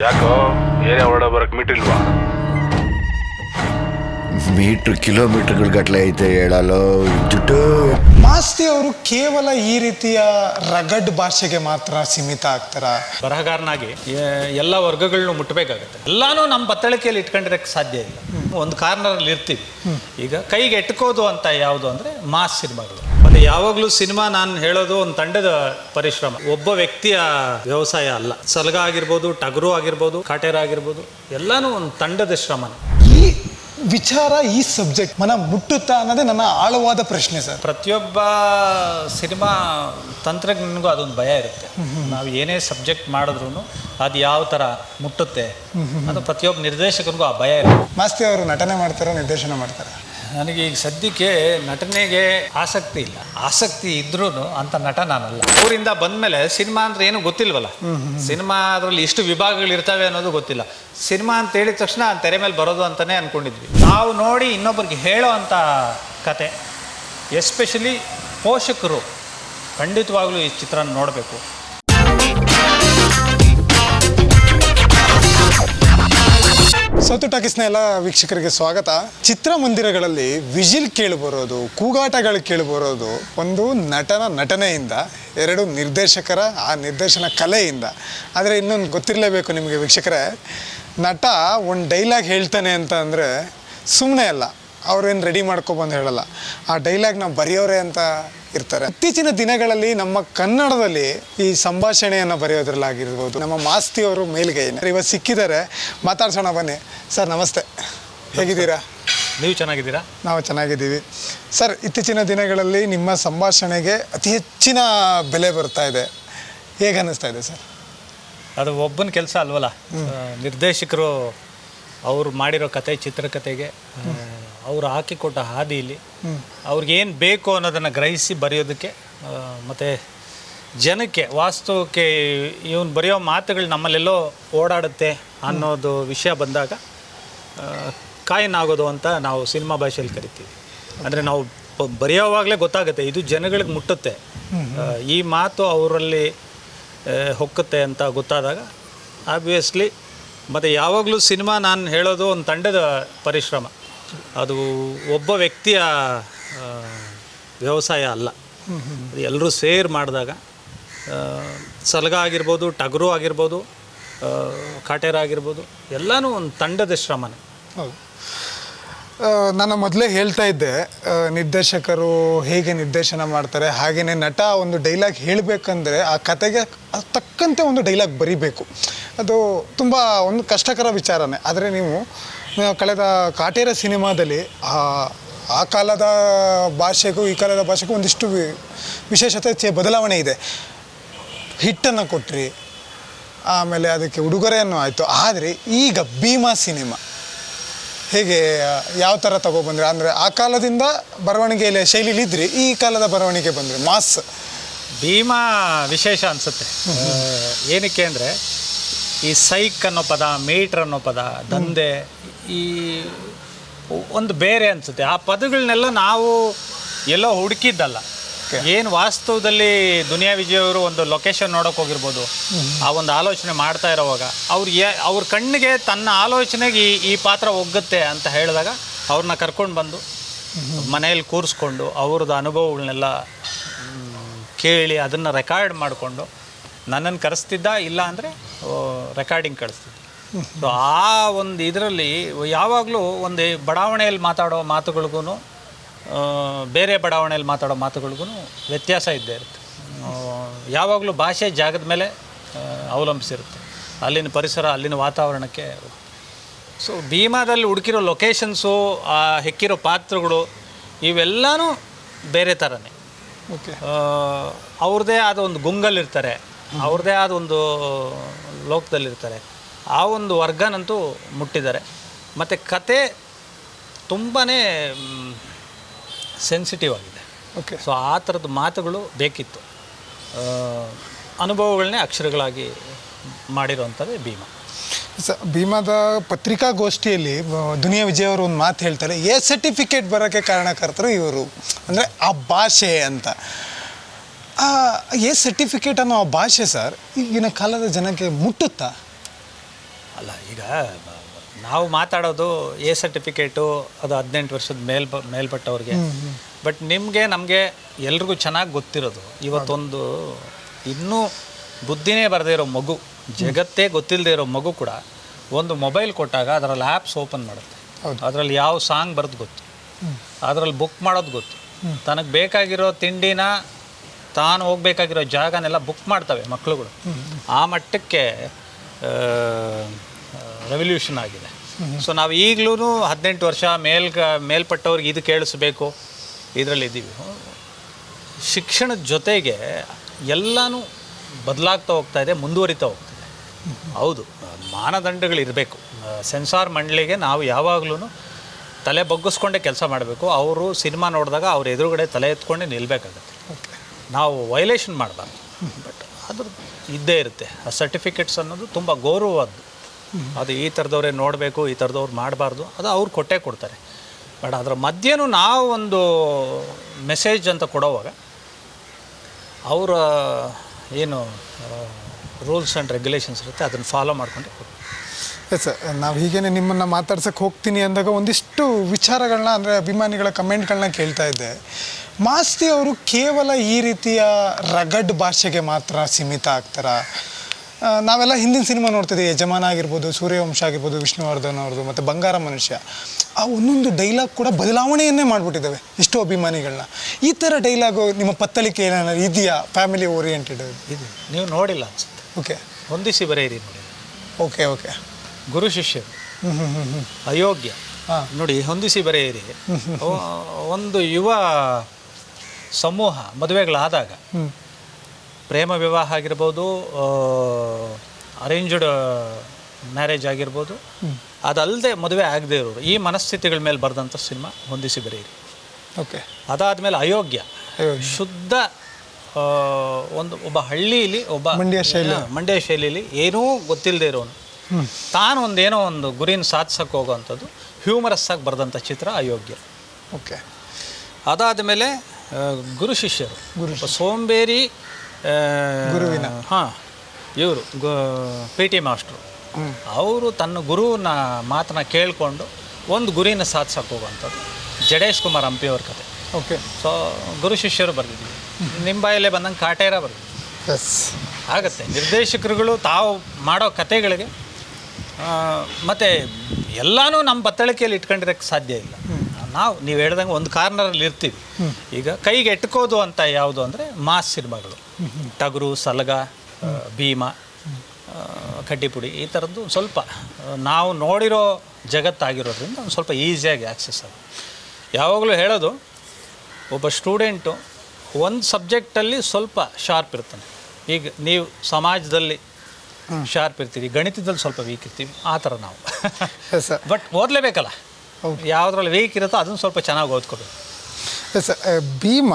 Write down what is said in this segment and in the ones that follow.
ಯಾಕೋ ಏನೇ ಹೊರಡ ಬರಕ್ ಮಿಟ್ಟಿಲ್ವಾ? ಮೀಟ್ರ್ ಕಿಲೋಮೀಟರ್ಗಳ ಗಟ್ಟಲೆ ಐತೆ ಹೇಳಲು ಜುಟ್ಟು. ಮಾಸ್ತಿ ಅವರು ಕೇವಲ ಈ ರೀತಿಯ ರಗಡ್ ಭಾಷೆಗೆ ಮಾತ್ರ ಸೀಮಿತ ಆಗ್ತಾರ? ಬರಹಗಾರನಾಗಿ ಎ- ಎಲ್ಲ ವರ್ಗಗಳನ್ನು ಮುಟ್ಟಬೇಕಾಗುತ್ತೆ ಎಲ್ಲಾನು ನಮ್ಮ ಬತ್ತಳಿಕೆಯಲ್ಲಿ ಇಟ್ಕೊಂಡಿರಕ್ಕೆ ಸಾಧ್ಯ ಇಲ್ಲ. ಒಂದು ಕಾರ್ನರಲ್ಲಿ ಇರ್ತೀವಿ. ಈಗ ಕೈಗೆ ಎಟ್ಕೋದು ಅಂತ ಯಾವುದು ಅಂದರೆ ಮಾಸ್ ಸಿನಿಮಾಗಳು ಯಾವಾಗಲೂ ಸಿನಿಮಾ ನಾನು ಹೇಳೋದು ಒಂದು ತಂಡದ ಪರಿಶ್ರಮ. ಒಬ್ಬ ವ್ಯಕ್ತಿಯ ವ್ಯವಸಾಯ ಅಲ್ಲ. ಸಲಗ ಆಗಿರ್ಬೋದು ಟಗರು ಆಗಿರ್ಬೋದು ಕಾಟೇರ ಆಗಿರ್ಬೋದು ಎಲ್ಲಾನು ಒಂದು ತಂಡದ ಶ್ರಮ. ಈ ವಿಚಾರ ಈ ಸಬ್ಜೆಕ್ಟ್ ಮನ ಮುಟ್ಟುತ್ತಾ ಅನ್ನೋದೇ ನನ್ನ ಆಳವಾದ ಪ್ರಶ್ನೆ ಸರ್. ಪ್ರತಿಯೊಬ್ಬ ಸಿನಿಮಾ ತಂತ್ರಜ್ಞನಿಗೂ ಅದೊಂದು ಭಯ ಇರುತ್ತೆ. ನಾವು ಏನೇ ಸಬ್ಜೆಕ್ಟ್ ಮಾಡಿದ್ರು ಅದು ಯಾವ ಥರ ಮುಟ್ಟುತ್ತೆ ಅದು ಪ್ರತಿಯೊಬ್ಬ ನಿರ್ದೇಶಕರಿಗೂ ಆ ಭಯ ಇರುತ್ತೆ. ಮಾಸ್ತಿ ಅವರು ನಟನೆ ಮಾಡ್ತಾರೆ ನಿರ್ದೇಶನ ಮಾಡ್ತಾರೆ? ನನಗೆ ಈಗ ಸದ್ಯಕ್ಕೆ ನಟನೆಗೆ ಆಸಕ್ತಿ ಇಲ್ಲ. ಆಸಕ್ತಿ ಇದ್ರೂ ಅಂತ ನಟ ನಾನಲ್ಲ. ಊರಿಂದ ಬಂದಮೇಲೆ ಸಿನಿಮಾ ಅಂದ್ರೆ ಏನು ಗೊತ್ತಿಲ್ವಲ್ಲ? ಸಿನಿಮಾ ಅದರಲ್ಲಿ ಇಷ್ಟು ವಿಭಾಗಗಳು ಇರ್ತವೆ ಅನ್ನೋದು ಗೊತ್ತಿಲ್ಲ. ಸಿನಿಮಾ ಅಂತ ಹೇಳಿದ ತಕ್ಷಣ ತೆರೆ ಮೇಲೆ ಬರೋದು ಅಂತಾನೆ ಅನ್ಕೊಂಡಿದ್ವಿ. ನಾವು ನೋಡಿ ಇನ್ನೊಬ್ಬರಿಗೆ ಹೇಳೋ ಅಂಥ ಕತೆ. ಎಸ್ಪೆಷಲಿ ಪೋಷಕರು ಖಂಡಿತವಾಗ್ಲೂ ಈ ಚಿತ್ರ ನೋಡಬೇಕು. ಸೌತು ಟಾಕೀಸ್ನ ಎಲ್ಲ ವೀಕ್ಷಕರಿಗೆ ಸ್ವಾಗತ. ಚಿತ್ರಮಂದಿರಗಳಲ್ಲಿ ವಿಜಿಲ್ ಕೇಳಿಬರೋದು ಕೂಗಾಟಗಳು ಕೇಳಿಬರೋದು ಒಂದು ನಟನ ನಟನೆಯಿಂದ, ಎರಡು ನಿರ್ದೇಶಕರ ಆ ನಿರ್ದೇಶನ ಕಲೆಯಿಂದ. ಆದರೆ ಇನ್ನೊಂದು ಗೊತ್ತಿರಲೇಬೇಕು ನಿಮಗೆ ವೀಕ್ಷಕರೇ. ನಟ ಒಂದು ಡೈಲಾಗ್ ಹೇಳ್ತಾನೆ ಅಂತ ಅಂದರೆ ಸುಮ್ಮನೆ ಅಲ್ಲ, ಅವ್ರೇನು ರೆಡಿ ಮಾಡ್ಕೊಬಂದು ಹೇಳಲ್ಲ. ಆ ಡೈಲಾಗ್ ನಾವು ಬರೆಯೋರೆ ಅಂತ ಇರ್ತಾರೆ. ಇತ್ತೀಚಿನ ದಿನಗಳಲ್ಲಿ ನಮ್ಮ ಕನ್ನಡದಲ್ಲಿ ಈ ಸಂಭಾಷಣೆಯನ್ನು ಬರೆಯೋದ್ರಲ್ಲಾಗಿರ್ಬೋದು. ನಮ್ಮ ಮಾಸ್ತಿಯವರು ಮೇಲ್ಗೈ ಇವತ್ತು ಸಿಕ್ಕಿದ್ದಾರೆ. ಮಾತಾಡ್ಸೋಣ ಬನ್ನಿ. ಸರ್ ನಮಸ್ತೆ. ಹೇಗಿದ್ದೀರಾ? ನೀವು ಚೆನ್ನಾಗಿದ್ದೀರಾ? ನಾವು ಚೆನ್ನಾಗಿದ್ದೀವಿ. ಸರ್ ಇತ್ತೀಚಿನ ದಿನಗಳಲ್ಲಿ ನಿಮ್ಮ ಸಂಭಾಷಣೆಗೆ ಅತಿ ಹೆಚ್ಚಿನ ಬೆಲೆ ಬರ್ತಾ ಇದೆ. ಹೇಗೆ ಅನ್ನಿಸ್ತಾ ಇದೆ ಸರ್? ಅದು ಒಬ್ಬನ ಕೆಲಸ ಅಲ್ವಲ್ಲ? ನಿರ್ದೇಶಕರು ಅವ್ರು ಮಾಡಿರೋ ಕತೆ ಚಿತ್ರಕಥೆಗೆ ಅವ್ರು ಹಾಕಿಕೊಟ್ಟ ಹಾದಿಯಲ್ಲಿ ಅವ್ರಿಗೇನು ಬೇಕು ಅನ್ನೋದನ್ನು ಗ್ರಹಿಸಿ ಬರೆಯೋದಕ್ಕೆ ಮತ್ತು ಜನಕ್ಕೆ ವಾಸ್ತವಕ್ಕೆ ಇವನು ಬರೆಯೋ ಮಾತುಗಳು ನಮ್ಮಲ್ಲೆಲ್ಲೋ ಓಡಾಡುತ್ತೆ ಅನ್ನೋದು ವಿಷಯ ಬಂದಾಗ ಕಾಯಿನ್ ಆಗೋದು ಅಂತ ನಾವು ಸಿನಿಮಾ ಭಾಷೆಯಲ್ಲಿ ಕರಿತೀವಿ. ಅಂದರೆ ನಾವು ಬರೆಯೋವಾಗಲೇ ಗೊತ್ತಾಗುತ್ತೆ ಇದು ಜನಗಳಿಗೆ ಮುಟ್ಟುತ್ತೆ. ಈ ಮಾತು ಅವರಲ್ಲಿ ಹೊಕ್ಕುತ್ತೆ ಅಂತ ಗೊತ್ತಾದಾಗ ಆಬ್ವಿಯಸ್ಲಿ ಮತ್ತು ಯಾವಾಗಲೂ ಸಿನಿಮಾ ನಾನು ಹೇಳೋದು ಒಂದು ತಂಡದ ಪರಿಶ್ರಮ. ಅದು ಒಬ್ಬ ವ್ಯಕ್ತಿಯ ವ್ಯವಸಾಯ ಅಲ್ಲ. ಎಲ್ಲರೂ ಸೇರ್ ಮಾಡಿದಾಗ ಸಲಗ ಆಗಿರ್ಬೋದು, ಟಗರು ಆಗಿರ್ಬೋದು ಕಾಟೇರ ಆಗಿರ್ಬೋದು, ಎಲ್ಲನೂ ಒಂದು ತಂಡದ ಶ್ರಮನೇ. ಹೌದು. ನಾನು ಮೊದಲೇ ಹೇಳ್ತಾ ಇದ್ದೆ ನಿರ್ದೇಶಕರು ಹೇಗೆ ನಿರ್ದೇಶನ ಮಾಡ್ತಾರೆ ಹಾಗೆಯೇ ನಟ ಒಂದು ಡೈಲಾಗ್ ಹೇಳಬೇಕಂದ್ರೆ ಆ ಕತೆಗೆ ತಕ್ಕಂತೆ ಒಂದು ಡೈಲಾಗ್ ಬರಿಬೇಕು. ಅದು ತುಂಬ ಒಂದು ಕಷ್ಟಕರ ವಿಚಾರನೇ. ಆದರೆ ನೀವು ಕಳೆದ ಕಾಟೇರ ಸಿನಿಮಾದಲ್ಲಿ ಆ ಕಾಲದ ಭಾಷೆಗೂ ಈ ಕಾಲದ ಭಾಷೆಗೂ ಒಂದಿಷ್ಟು ವಿಶೇಷತೆ ಬದಲಾವಣೆ ಇದೆ. ಹಿಟ್ಟನ್ನು ಕೊಟ್ರಿ ಆಮೇಲೆ ಅದಕ್ಕೆ ಉಡುಗೊರೆಯನ್ನು ಆಯಿತು. ಆದರೆ ಈಗ ಭೀಮಾ ಸಿನಿಮಾ ಹೇಗೆ ಯಾವ ಥರ ತಗೊಬಂದ್ರೆ ಅಂದರೆ ಆ ಕಾಲದಿಂದ ಬರವಣಿಗೆಯಲ್ಲಿ ಶೈಲಿಲಿ ಇದ್ರಿ ಈ ಕಾಲದ ಬರವಣಿಗೆ ಬಂದರೆ ಮಾಸ್. ಭೀಮಾ ವಿಶೇಷ ಅನಿಸುತ್ತೆ. ಏನಕ್ಕೆ ಅಂದರೆ ಈ ಸೈಕ್ ಅನ್ನೋ ಪದ ಮೀಟ್ರ್ ಅನ್ನೋ ಪದ ದಂಧೆ ಈ ಒಂದು ಬೇರೆ ಅನಿಸುತ್ತೆ. ಆ ಪದಗಳನ್ನೆಲ್ಲ ನಾವು ಎಲ್ಲೋ ಹುಡುಕಿದ್ದಲ್ಲ. ಏನು ವಾಸ್ತವದಲ್ಲಿ ದುನಿಯಾ ವಿಜಯ್ ಅವರು ಒಂದು ಲೊಕೇಶನ್ ನೋಡೋಕೆ ಹೋಗಿರ್ಬೋದು ಆ ಒಂದು ಆಲೋಚನೆ ಮಾಡ್ತಾ ಇರೋವಾಗ ಅವ್ರು ಏ ಅವ್ರ ಕಣ್ಣಿಗೆ ತನ್ನ ಆಲೋಚನೆಗೆ ಈ ಈ ಪಾತ್ರ ಒಗ್ಗುತ್ತೆ ಅಂತ ಹೇಳಿದಾಗ ಅವ್ರನ್ನ ಕರ್ಕೊಂಡು ಬಂದು ಮನೆಯಲ್ಲಿ ಕೂರಿಸ್ಕೊಂಡು ಅವ್ರದ್ದು ಅನುಭವಗಳನ್ನೆಲ್ಲ ಕೇಳಿ ಅದನ್ನು ರೆಕಾರ್ಡ್ ಮಾಡಿಕೊಂಡು ನನ್ನನ್ನು ಕರೆಸ್ತಿದ್ದ ಇಲ್ಲ ಅಂದರೆ ರೆಕಾರ್ಡಿಂಗ್ ಕಳಿಸ್ತಿದ್ವಿ ಸೊ ಆ ಒಂದು ಇದರಲ್ಲಿ ಯಾವಾಗಲೂ ಒಂದು ಬಡಾವಣೆಯಲ್ಲಿ ಮಾತಾಡೋ ಮಾತುಗಳಿಗೂ ಬೇರೆ ಬಡಾವಣೆಯಲ್ಲಿ ಮಾತಾಡೋ ಮಾತುಗಳಿಗೂ ವ್ಯತ್ಯಾಸ ಇದ್ದೇ ಇರುತ್ತೆ. ಯಾವಾಗಲೂ ಭಾಷೆ ಜಾಗದ ಮೇಲೆ ಅವಲಂಬಿಸಿರುತ್ತೆ. ಅಲ್ಲಿನ ಪರಿಸರ ಅಲ್ಲಿನ ವಾತಾವರಣಕ್ಕೆ. ಸೊ ಭೀಮಾದಲ್ಲಿ ಹುಡುಕಿರೋ ಲೊಕೇಶನ್ಸು ಆ ಹೆಕ್ಕಿರೋ ಪಾತ್ರಗಳು ಇವೆಲ್ಲನೂ ಬೇರೆ ಥರನೇ ಓಕೆ ಅವ್ರದ್ದೇ ಆದ ಒಂದು ಗುಂಗಲ್ಲಿರ್ತಾರೆ. ಅವ್ರದ್ದೇ ಆದ ಒಂದು ಲೋಕದಲ್ಲಿರ್ತಾರೆ. ಆ ಒಂದು ವರ್ಗನಂತೂ ಮುಟ್ಟಿದ್ದಾರೆ. ಮತ್ತು ಕತೆ ತುಂಬಾ ಸೆನ್ಸಿಟಿವ್ ಆಗಿದೆ. ಓಕೆ ಸೊ ಆ ಥರದ ಮಾತುಗಳು ಬೇಕಿತ್ತು. ಅನುಭವಗಳನ್ನೇ ಅಕ್ಷರಗಳಾಗಿ ಮಾಡಿರುವಂಥದ್ದೇ ಭೀಮಾ. ಸ ಭೀಮಾದ ಪತ್ರಿಕಾಗೋಷ್ಠಿಯಲ್ಲಿ ದುನಿಯಾ ವಿಜಯ್ ಅವರು ಒಂದು ಮಾತು ಹೇಳ್ತಾರೆ ಎ ಸರ್ಟಿಫಿಕೇಟ್ ಬರೋಕ್ಕೆ ಕಾರಣಕರ್ತರು ಇವರು. ಅಂದರೆ ಆ ಭಾಷೆ ಅಂತ. ಎ ಸರ್ಟಿಫಿಕೇಟ್ ಅನ್ನೋ ಆ ಭಾಷೆ ಸರ್ ಈಗಿನ ಕಾಲದ ಜನಕ್ಕೆ ಮುಟ್ಟುತ್ತಾ? ಅಲ್ಲ ಈಗ ನಾವು ಮಾತಾಡೋದು ಎ ಸರ್ಟಿಫಿಕೇಟು ಅದು ಹದಿನೆಂಟು ವರ್ಷದ ಮೇಲ್ ಮೇಲ್ಪಟ್ಟವ್ರಿಗೆ. ಬಟ್ ನಿಮಗೆ ನಮಗೆ ಎಲ್ರಿಗೂ ಚೆನ್ನಾಗಿ ಗೊತ್ತಿರೋದು. ಇವತ್ತೊಂದು ಇನ್ನೂ ಬುದ್ಧಿನೇ ಬರದೇ ಇರೋ ಮಗು ಜಗತ್ತೇ ಗೊತ್ತಿಲ್ಲದೆ ಇರೋ ಮಗು ಕೂಡ ಒಂದು ಮೊಬೈಲ್ ಕೊಟ್ಟಾಗ ಅದರಲ್ಲಿ ಆ್ಯಪ್ಸ್ ಓಪನ್ ಮಾಡುತ್ತೆ. ಅದರಲ್ಲಿ ಯಾವ ಸಾಂಗ್ ಬರೋದು ಗೊತ್ತು. ಅದರಲ್ಲಿ ಬುಕ್ ಮಾಡೋದು ಗೊತ್ತು. ತನಗೆ ಬೇಕಾಗಿರೋ ತಿಂಡಿನ ತಾನು ಹೋಗ್ಬೇಕಾಗಿರೋ ಜಾಗನೆಲ್ಲ ಬುಕ್ ಮಾಡ್ತವೆ ಮಕ್ಕಳುಗಳು ಆ ಮಟ್ಟಕ್ಕೆ ರೆವಲ್ಯೂಷನ್ ಆಗಿದೆ. ಸೊ ನಾವು ಈಗಲೂ ಹದಿನೆಂಟು ವರ್ಷ ಮೇಲ್ ಮೇಲ್ಪಟ್ಟವ್ರಿಗೆ ಇದು ಕೇಳಿಸ್ಬೇಕು ಇದರಲ್ಲಿದ್ದೀವಿ ಶಿಕ್ಷಣದ ಜೊತೆಗೆ ಎಲ್ಲನೂ ಬದಲಾಗ್ತಾ ಹೋಗ್ತಾ ಇದೆ, ಮುಂದುವರಿತಾ ಹೋಗ್ತಿದೆ ಹೌದು, ಮಾನದಂಡಗಳು ಇರಬೇಕು. ಸೆನ್ಸಾರ್ ಮಂಡಳಿಗೆ ನಾವು ಯಾವಾಗಲೂ ತಲೆ ಬಗ್ಗಿಸ್ಕೊಂಡೇ ಕೆಲಸ ಮಾಡಬೇಕು. ಅವರು ಸಿನಿಮಾ ನೋಡಿದಾಗ ಅವ್ರ ಎದುರುಗಡೆ ತಲೆ ಎತ್ಕೊಂಡೇ ನಿಲ್ಲಬೇಕಾಗತ್ತೆ ನಾವು ವೈಲೇಷನ್ ಮಾಡಬಾರ್ದು. ಬಟ್ ಅದ್ರ ಇದ್ದೇ ಇರುತ್ತೆ. ಆ ಸರ್ಟಿಫಿಕೇಟ್ಸ್ ಅನ್ನೋದು ತುಂಬ ಗೌರವದ್ದು. ಅದು ಈ ಥರದವ್ರೇ ನೋಡಬೇಕು, ಈ ಥರದವ್ರು ಮಾಡಬಾರ್ದು. ಅದು ಅವ್ರು ಕೊಟ್ಟೇ ಕೊಡ್ತಾರೆ. ಬಟ್ ಅದರ ಮಧ್ಯೆನೂ ನಾವು ಒಂದು ಮೆಸೇಜ್ ಅಂತ ಕೊಡೋವಾಗ ಅವರ, ಏನು ರೂಲ್ಸ್ ಆ್ಯಂಡ್ ರೆಗ್ಯುಲೇಷನ್ಸ್ ಇರುತ್ತೆ, ಅದನ್ನು ಫಾಲೋ ಮಾಡಿಕೊಂಡೆ ಎಸ್ ಸರ್ ನಾವು ಹೀಗೇನೆ ನಿಮ್ಮನ್ನು ಮಾತಾಡ್ಸಕ್ಕೆ ಹೋಗ್ತೀನಿ ಅಂದಾಗ ಒಂದಿಷ್ಟು ವಿಚಾರಗಳನ್ನ ಅಂದರೆ ಅಭಿಮಾನಿಗಳ ಕಮೆಂಟ್ಗಳನ್ನ ಕೇಳ್ತಾ ಇದ್ದೆ. ಮಾಸ್ತಿ ಅವರು ಕೇವಲ ಈ ರೀತಿಯ ರಗಡ್ ಭಾಷೆಗೆ ಮಾತ್ರ ಸೀಮಿತ ಆಗ್ತಾರ? ನಾವೆಲ್ಲ ಹಿಂದಿನ ಸಿನಿಮಾ ನೋಡ್ತಿದ್ದೀವಿ ಯಜಮಾನ ಆಗಿರ್ಬೋದು ಸೂರ್ಯವಂಶ ಆಗಿರ್ಬೋದು ವಿಷ್ಣುವರ್ಧನ್ ಅವ್ರದ್ದು ಮತ್ತು ಬಂಗಾರ ಮನುಷ್ಯ. ಆ ಒಂದೊಂದು ಡೈಲಾಗ್ ಕೂಡ ಬದಲಾವಣೆಯನ್ನೇ ಮಾಡಿಬಿಟ್ಟಿದ್ದಾವೆ ಇಷ್ಟು ಅಭಿಮಾನಿಗಳನ್ನ ಈ ಥರ ಡೈಲಾಗು ನಿಮ್ಮ ಪತ್ತಳಿಕೆ ಏನಾದ್ರು ಇದೆಯಾ? ಫ್ಯಾಮಿಲಿ ಓರಿಯೆಂಟೆಡ್ ಇದು. ನೀವು ನೋಡಿಲ್ಲ ಅನ್ಸುತ್ತೆ. ಓಕೆ ಹೊಂದಿಸಿ ಬರೆಯಿರಿ ನೋಡಿ. ಓಕೆ ಓಕೆ ಗುರು ಶಿಷ್ಯರು. ಅಯೋಗ್ಯ. ನೋಡಿ ಹೊಂದಿಸಿ ಬರೆಯಿರಿ. ಒಂದು ಯುವ ಸಮೂಹ ಮದುವೆಗಳಾದಾಗ ಪ್ರೇಮ ವಿವಾಹ ಆಗಿರ್ಬೋದು ಅರೇಂಜ್ಡ್ ಮ್ಯಾರೇಜ್ ಆಗಿರ್ಬೋದು ಅದಲ್ಲದೆ ಮದುವೆ ಆಗದೆ ಇರೋರು ಈ ಮನಸ್ಥಿತಿಗಳ ಮೇಲೆ ಬರೆದಂಥ ಸಿನಿಮಾ ಹೊಂದಿಸಿ ಬರೆಯಿರಿ. ಓಕೆ. ಅದಾದಮೇಲೆ ಅಯೋಗ್ಯ. ಶುದ್ಧ ಒಂದು ಒಬ್ಬ ಹಳ್ಳಿಯಲ್ಲಿ ಒಬ್ಬ ಮಂಡ್ಯ ಶೈಲಿ. ಮಂಡ್ಯ ಶೈಲಿಯಲ್ಲಿ ಏನೂ ಗೊತ್ತಿಲ್ಲದೆ ಇರೋನು. ತಾನು ಒಂದೇನೋ ಒಂದು ಗುರಿನ ಸಾಧಿಸಕ್ಕೆ ಹೋಗೋವಂಥದ್ದು ಹ್ಯೂಮರಸ್ ಆಗಿ ಬರೆದಂಥ ಚಿತ್ರ ಅಯೋಗ್ಯ. ಓಕೆ. ಅದಾದ ಮೇಲೆ ಗುರು ಶಿಷ್ಯರು. ಗುರು ಸೋಂಬೇರಿ ಗುರುವಿನ. ಹಾಂ ಇವರು ಪಿ ಟಿ ಮಾಸ್ಟ್ರು. ಅವರು ತನ್ನ ಗುರುವಿನ ಮಾತನ್ನ ಕೇಳಿಕೊಂಡು ಒಂದು ಗುರಿನ ಸಾಧಿಸಕ್ಕೆ ಹೋಗುವಂಥದ್ದು. ಜಡೇಶ್ ಕುಮಾರ್ ಹಂಪಿಯವ್ರ ಕತೆ. ಓಕೆ. ಸೊ ಗುರು ಶಿಷ್ಯರು ಬರೆದಿದ್ವಿ. ನಿಮ್ಮ ಬಾಯಲ್ಲೇ ಬಂದಂಗೆ ಕಾಟೇರ ಬರೆದಿದ್ವಿ. ಎಸ್ ಆಗತ್ತೆ. ನಿರ್ದೇಶಕರುಗಳು ತಾವು ಮಾಡೋ ಕತೆಗಳಿಗೆ ಮತ್ತು ಎಲ್ಲನೂ ನಮ್ಮ ಬತ್ತಳಿಕೆಯಲ್ಲಿ ಇಟ್ಕೊಂಡಿರೋಕ್ಕೆ ಸಾಧ್ಯ ಇಲ್ಲ. ನಾವು, ನೀವು ಹೇಳ್ದಂಗೆ ಒಂದು ಕಾರ್ನರಲ್ಲಿ ಇರ್ತೀವಿ. ಈಗ ಕೈಗೆ ಎಟ್ಕೋದು ಅಂತ ಯಾವುದು ಅಂದರೆ ಮಾಸ್ ಸಿನಿಮಾಗಳು. ಟಗರು, ಸಲಗ ಭೀಮ ಕಡ್ಡಿಪುಡಿ ಈ ಥರದ್ದು ಸ್ವಲ್ಪ ನಾವು ನೋಡಿರೋ ಜಗತ್ತಾಗಿರೋದ್ರಿಂದ ಒಂದು ಸ್ವಲ್ಪ ಈಸಿಯಾಗಿ ಆಕ್ಸೆಸ್ ಆಗುತ್ತೆ. ಯಾವಾಗಲೂ ಹೇಳೋದು, ಒಬ್ಬ ಸ್ಟೂಡೆಂಟು ಒಂದು ಸಬ್ಜೆಕ್ಟಲ್ಲಿ ಸ್ವಲ್ಪ ಶಾರ್ಪ್ ಇರ್ತಾನೆ. ಈಗ ನೀವು ಸಮಾಜದಲ್ಲಿ ಶಾರ್ಪ್ ಇರ್ತೀವಿ ಗಣಿತದಲ್ಲಿ ಸ್ವಲ್ಪ ವೀಕ್ ಇರ್ತೀವಿ ಆ ಥರ ನಾವು. ಎಸ್ ಸರ್ ಬಟ್ ಓದಲೇಬೇಕಲ್ಲ. ಯಾವುದ್ರಲ್ಲಿ ವೀಕ್ ಇರುತ್ತೋ ಅದನ್ನು ಸ್ವಲ್ಪ ಚೆನ್ನಾಗಿ ಓದ್ಕೋಬೇಕು. ಎಸ್ ಭೀಮ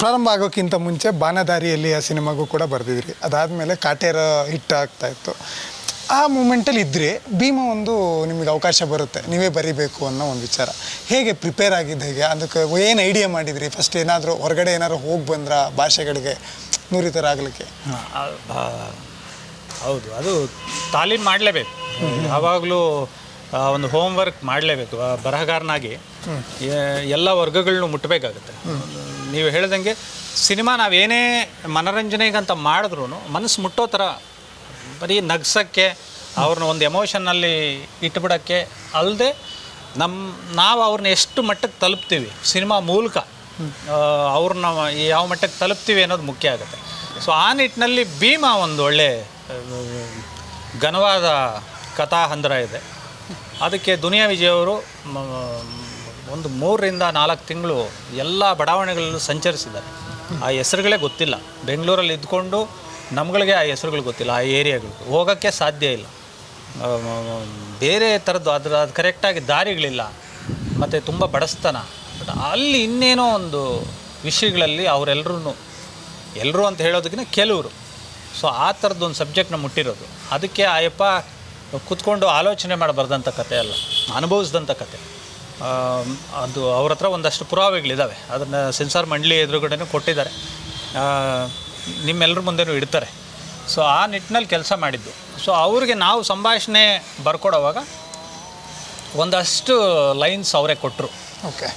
ಪ್ರಾರಂಭ ಆಗೋಕ್ಕಿಂತ ಮುಂಚೆ ಬಾನದಾರಿಯಲ್ಲಿ ಆ ಸಿನಿಮಾಗೂ ಕೂಡ ಬರೆದಿದ್ರಿ. ಅದಾದಮೇಲೆ ಕಾಟೇರ ಹಿಟ್ ಆಗ್ತಾ ಇತ್ತು. ಆ ಮೂಮೆಂಟಲ್ಲಿ ಇದ್ದರೆ ಭೀಮ ಒಂದು ನಿಮಗೆ ಅವಕಾಶ ಬರುತ್ತೆ. ನೀವೇ ಬರಿಬೇಕು ಅನ್ನೋ ಒಂದು ವಿಚಾರ. ಹೇಗೆ ಪ್ರಿಪೇರ್ ಆಗಿದ್ದು ಹೇಗೆ? ಅದಕ್ಕೆ ಏನು ಐಡಿಯಾ ಮಾಡಿದ್ರಿ? ಫಸ್ಟ್ ಏನಾದರೂ ಹೊರಗಡೆ ಏನಾದ್ರು ಹೋಗಿ ಬಂದ್ರ ಭಾಷೆಗಳಿಗೆ? ನುರಿತರಾಗಲಿಕ್ಕೆ? ಹೌದು ಅದು ತಾಲೀಮ್ ಮಾಡಲೇಬೇಕು. ಯಾವಾಗಲೂ ಒಂದು ಹೋಮ್ ವರ್ಕ್ ಮಾಡಲೇಬೇಕು ಬರಹಗಾರನಾಗಿ. ಎಲ್ಲ ವರ್ಗಗಳನ್ನೂ ಮುಟ್ಟಬೇಕಾಗುತ್ತೆ ನೀವು ಹೇಳ್ದಂಗೆ ಸಿನಿಮಾ ನಾವೇನೇ ಮನೋರಂಜನೆಗಂತ ಮಾಡಿದ್ರೂ ಮನಸ್ಸು ಮುಟ್ಟೋ ಥರ ಬರೀ ನಗ್ಸೋಕ್ಕೆ ಅವ್ರನ್ನ ಒಂದು ಎಮೋಷನ್ನಲ್ಲಿ ಇಟ್ಬಿಡೋಕ್ಕೆ ಅಲ್ಲದೆ ನಮ್ಮ ನಾವು ಅವ್ರನ್ನ ಎಷ್ಟು ಮಟ್ಟಕ್ಕೆ ತಲುಪ್ತೀವಿ ಸಿನಿಮಾ ಮೂಲಕ ಅವ್ರನ್ನ ಯಾವ ಮಟ್ಟಕ್ಕೆ ತಲುಪ್ತೀವಿ ಅನ್ನೋದು ಮುಖ್ಯ ಆಗುತ್ತೆ. ಸೊ ಆ ನಿಟ್ಟಿನಲ್ಲಿ ಭೀಮಾ ಒಂದು ಒಳ್ಳೆ ಘನವಾದ ಕಥಾ ಹಂದರ ಇದೆ. ಅದಕ್ಕೆ ದುನಿಯಾ ವಿಜಯ್ ಅವರು ಒಂದು ಮೂರರಿಂದ ನಾಲ್ಕು ತಿಂಗಳು ಎಲ್ಲ ಬಡಾವಣೆಗಳಲ್ಲೂ ಸಂಚರಿಸಿದ್ದಾರೆ. ಆ ಹೆಸರುಗಳೇ ಗೊತ್ತಿಲ್ಲ. ಬೆಂಗಳೂರಲ್ಲಿ ಇದ್ಕೊಂಡು ನಮ್ಗಳಿಗೆ ಆ ಹೆಸರುಗಳು ಗೊತ್ತಿಲ್ಲ, ಆ ಏರಿಯಾಗಳು. ಹೋಗೋಕ್ಕೆ ಸಾಧ್ಯ ಇಲ್ಲ. ಬೇರೆ ಥರದ್ದು ಅದ್ರ ಅದು ಕರೆಕ್ಟಾಗಿ ದಾರಿಗಳಿಲ್ಲ. ಮತ್ತು ತುಂಬ ಬಡಸ್ತನ. ಬಟ್ ಅಲ್ಲಿ ಇನ್ನೇನೋ ಒಂದು ವಿಷಯಗಳಲ್ಲಿ ಅವರೆಲ್ಲರೂ ಎಲ್ಲರೂ ಅಂತ ಹೇಳೋದಕ್ಕಿಂತ ಕೆಲವರು. ಸೊ ಆ ಥರದ್ದು ಒಂದು ಸಬ್ಜೆಕ್ಟ್ನ ಮುಟ್ಟಿರೋದು ಅದಕ್ಕೆ ಆಯಪ್ಪ ಕೂತ್ಕೊಂಡು ಆಲೋಚನೆ ಮಾಡಬಾರ್ದಂಥ ಬರೆದಂಥ ಕತೆ ಅಲ್ಲ. ಅನುಭವಿಸಿದಂಥ ಕತೆ. ಅದು ಅವ್ರ ಹತ್ರ ಒಂದಷ್ಟು ಪುರಾವೆಗಳಿದ್ದಾವೆ ಅದನ್ನು ಸೆನ್ಸಾರ್ ಮಂಡಳಿ ಎದುರುಗಡೆನೂ ಕೊಟ್ಟಿದ್ದಾರೆ. ನಿಮ್ಮೆಲ್ಲರ ಮುಂದೆನೂ ಇಡ್ತಾರೆ. ಸೊ ಆ ನಿಟ್ಟಿನಲ್ಲಿ ಕೆಲಸ ಮಾಡಿದ್ದು. ಸೊ ಅವ್ರಿಗೆ ನಾವು ಸಂಭಾಷಣೆ ಬರ್ಕೊಡೋವಾಗ ಒಂದಷ್ಟು ಲೈನ್ಸ್ ಅವರೇ ಕೊಟ್ಟರು ಓಕೆ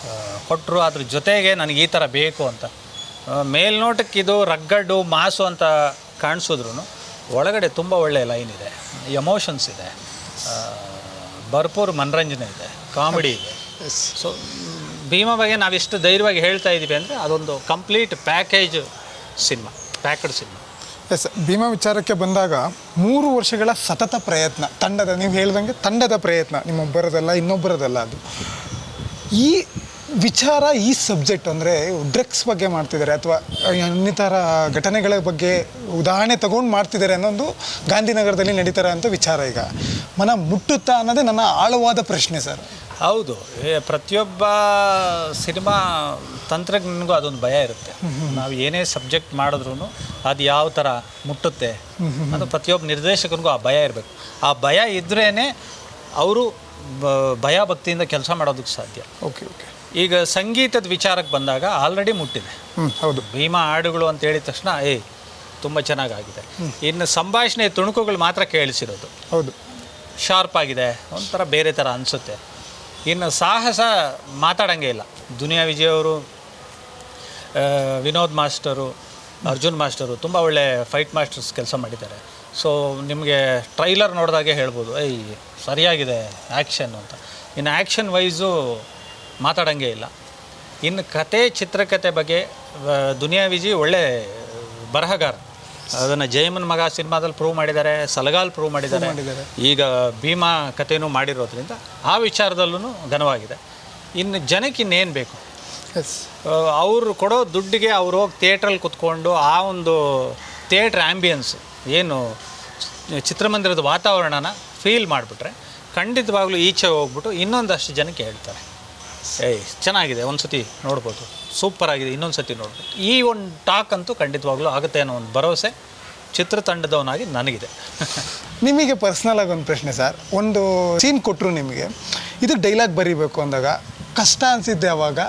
ಕೊಟ್ಟರು ಅದ್ರ ಜೊತೆಗೆ ನನಗೆ ಈ ಥರ ಬೇಕು ಅಂತ. ಮೇಲ್ನೋಟಕ್ಕೆ ಇದು ರಗ್ಗಡ್ಡು ಮಾಸು ಅಂತ ಕಾಣಿಸಿದ್ರು ಒಳಗಡೆ ತುಂಬ ಒಳ್ಳೆಯ ಲೈನ್ ಇದೆ. ಎಮೋಷನ್ಸ್ ಇದೆ. ಭರ್ಪೂರ್ ಮನರಂಜನೆ ಇದೆ. ಕಾಮಿಡಿ ಇದೆ. ಸೊ ಭೀಮಾ ಬಗ್ಗೆ ನಾವಿಷ್ಟು ಧೈರ್ಯವಾಗಿ ಹೇಳ್ತಾ ಇದ್ದೀವಿ ಅಂದರೆ ಅದೊಂದು complete package cinema packed cinema yes Bheema ವಿಚಾರಕ್ಕೆ ಬಂದಾಗ ಮೂರು ವರ್ಷಗಳ ಸತತ ಪ್ರಯತ್ನ ತಂಡದ ನೀವು ಹೇಳ್ದಂಗೆ ತಂಡದ ಪ್ರಯತ್ನ ನಿಮ್ಮೊಬ್ಬರದಲ್ಲ ಇನ್ನೊಬ್ಬರದಲ್ಲ ಅದು. ಈ ವಿಚಾರ ಈ ಸಬ್ಜೆಕ್ಟ್ ಅಂದರೆ ಡ್ರಗ್ಸ್ ಬಗ್ಗೆ ಮಾಡ್ತಿದ್ದಾರೆ ಅಥವಾ ಇನ್ನಿತರ ಘಟನೆಗಳ ಬಗ್ಗೆ ಉದಾಹರಣೆ ತಗೊಂಡು ಮಾಡ್ತಿದ್ದಾರೆ ಅನ್ನೋದು ಗಾಂಧಿನಗರದಲ್ಲಿ ನಡೀತಾರೆ ಅಂತ ವಿಚಾರ ಈಗ. ಮನ ಮುಟ್ಟುತ್ತಾ ಅನ್ನೋದೇ ನನ್ನ ಆಳವಾದ ಪ್ರಶ್ನೆ ಸರ್. ಹೌದು. ಪ್ರತಿಯೊಬ್ಬ ಸಿನಿಮಾ ತಂತ್ರಜ್ಞನಿಗೂ ಅದೊಂದು ಭಯ ಇರುತ್ತೆ. ನಾವು ಏನೇ ಸಬ್ಜೆಕ್ಟ್ ಮಾಡಿದ್ರೂ ಅದು ಯಾವ ಥರ ಮುಟ್ಟುತ್ತೆ ಅದು ಪ್ರತಿಯೊಬ್ಬ ನಿರ್ದೇಶಕನಿಗೂ ಆ ಭಯ ಇರಬೇಕು. ಆ ಭಯ ಇದ್ರೇ ಅವರು ಭಯ ಭಕ್ತಿಯಿಂದ ಕೆಲಸ ಮಾಡೋದಕ್ಕೆ ಸಾಧ್ಯ. Okay okay. ಈಗ ಸಂಗೀತದ ವಿಚಾರಕ್ಕೆ ಬಂದಾಗ ಆಲ್ರೆಡಿ ಮುಟ್ಟಿದೆ. ಹೌದು. ಭೀಮಾ ಹಾಡುಗಳು ಅಂತ ಹೇಳಿದ ತಕ್ಷಣ ಏ ತುಂಬ ಚೆನ್ನಾಗಾಗಿದೆ. ಇನ್ನು ಸಂಭಾಷಣೆ ತುಣುಕುಗಳು ಮಾತ್ರ ಕೇಳಿಸಿರೋದು. ಹೌದು. ಶಾರ್ಪ್ ಆಗಿದೆ ಒಂಥರ ಬೇರೆ ಥರ ಅನಿಸುತ್ತೆ. ಇನ್ನು ಸಾಹಸ ಮಾತಾಡಂಗೆ ಇಲ್ಲ. ದುನಿಯಾ ವಿಜಯ್ ಅವರು ವಿನೋದ್ ಮಾಸ್ಟರು ಅರ್ಜುನ್ ಮಾಸ್ಟರು ತುಂಬ ಒಳ್ಳೆ ಫೈಟ್ ಮಾಸ್ಟರ್ಸ್ ಕೆಲಸ ಮಾಡಿದ್ದಾರೆ. ಸೊ ನಿಮಗೆ ಟ್ರೈಲರ್ ನೋಡಿದಾಗೆ ಹೇಳ್ಬೋದು ಐ ಸರಿಯಾಗಿದೆ ಆ್ಯಕ್ಷನ್ ಅಂತ. ಇನ್ನು ಆ್ಯಕ್ಷನ್ ವೈಸು ಮಾತಾಡಂಗೆ ಇಲ್ಲ. ಇನ್ನು ಕತೆ ಚಿತ್ರಕತೆ ಬಗ್ಗೆ ದುನಿಯಾ ವಿಜಿ ಒಳ್ಳೆ ಬರಹಗಾರ. ಅದನ್ನು ಜಯಮನ್ ಮಗ ಸಿನಿಮಾದಲ್ಲಿ ಪ್ರೂವ್ ಮಾಡಿದ್ದಾರೆ ಸಲಗಾಲ್ ಪ್ರೂವ್ ಮಾಡಿದ್ದಾರೆ. ಈಗ ಭೀಮಾ ಕಥೆನೂ ಮಾಡಿರೋದ್ರಿಂದ ಆ ವಿಚಾರದಲ್ಲೂ ಘನವಾಗಿದೆ. ಇನ್ನು ಜನಕ್ಕೆ ಇನ್ನೇನು ಬೇಕು? ಅವರು ಕೊಡೋ ದುಡ್ಡಿಗೆ ಅವ್ರು ಹೋಗಿ ಥಿಯೇಟ್ರಲ್ಲಿ ಕುತ್ಕೊಂಡು ಆ ಒಂದು ಥಿಯೇಟ್ರ್ ಆ್ಯಂಬಿಯನ್ಸ್ ಏನು ಚಿತ್ರಮಂದಿರದ ವಾತಾವರಣನ ಫೀಲ್ ಮಾಡಿಬಿಟ್ರೆ ಖಂಡಿತವಾಗ್ಲೂ ಈಚೆ ಹೋಗ್ಬಿಟ್ಟು ಇನ್ನೊಂದಷ್ಟು ಜನಕ್ಕೆ ಹೇಳ್ತಾರೆ. ಏಯ್ ಚೆನ್ನಾಗಿದೆ ಒಂದು ಸತಿ ನೋಡ್ಬೋದು. ಸೂಪರ್ ಆಗಿದೆ ಇನ್ನೊಂದು ಸತಿ ನೋಡ್ಬೋದು. ಈ ಒಂದು ಟಾಕ್ ಅಂತೂ ಖಂಡಿತವಾಗ್ಲೂ ಆಗುತ್ತೆ ಅನ್ನೋ ಒಂದು ಭರವಸೆ ಚಿತ್ರತಂಡದವನಾಗಿ ನನಗಿದೆ. ನಿಮಗೆ ಪರ್ಸ್ನಲ್ ಆಗಿ ಒಂದು ಪ್ರಶ್ನೆ ಸರ್ ಒಂದು ಸೀನ್ ಕೊಟ್ಟರು ನಿಮಗೆ. ಇದು ಡೈಲಾಗ್ ಬರೀಬೇಕು ಅಂದಾಗ ಕಷ್ಟ ಅನಿಸಿದ್ದೆ ಅವಾಗ.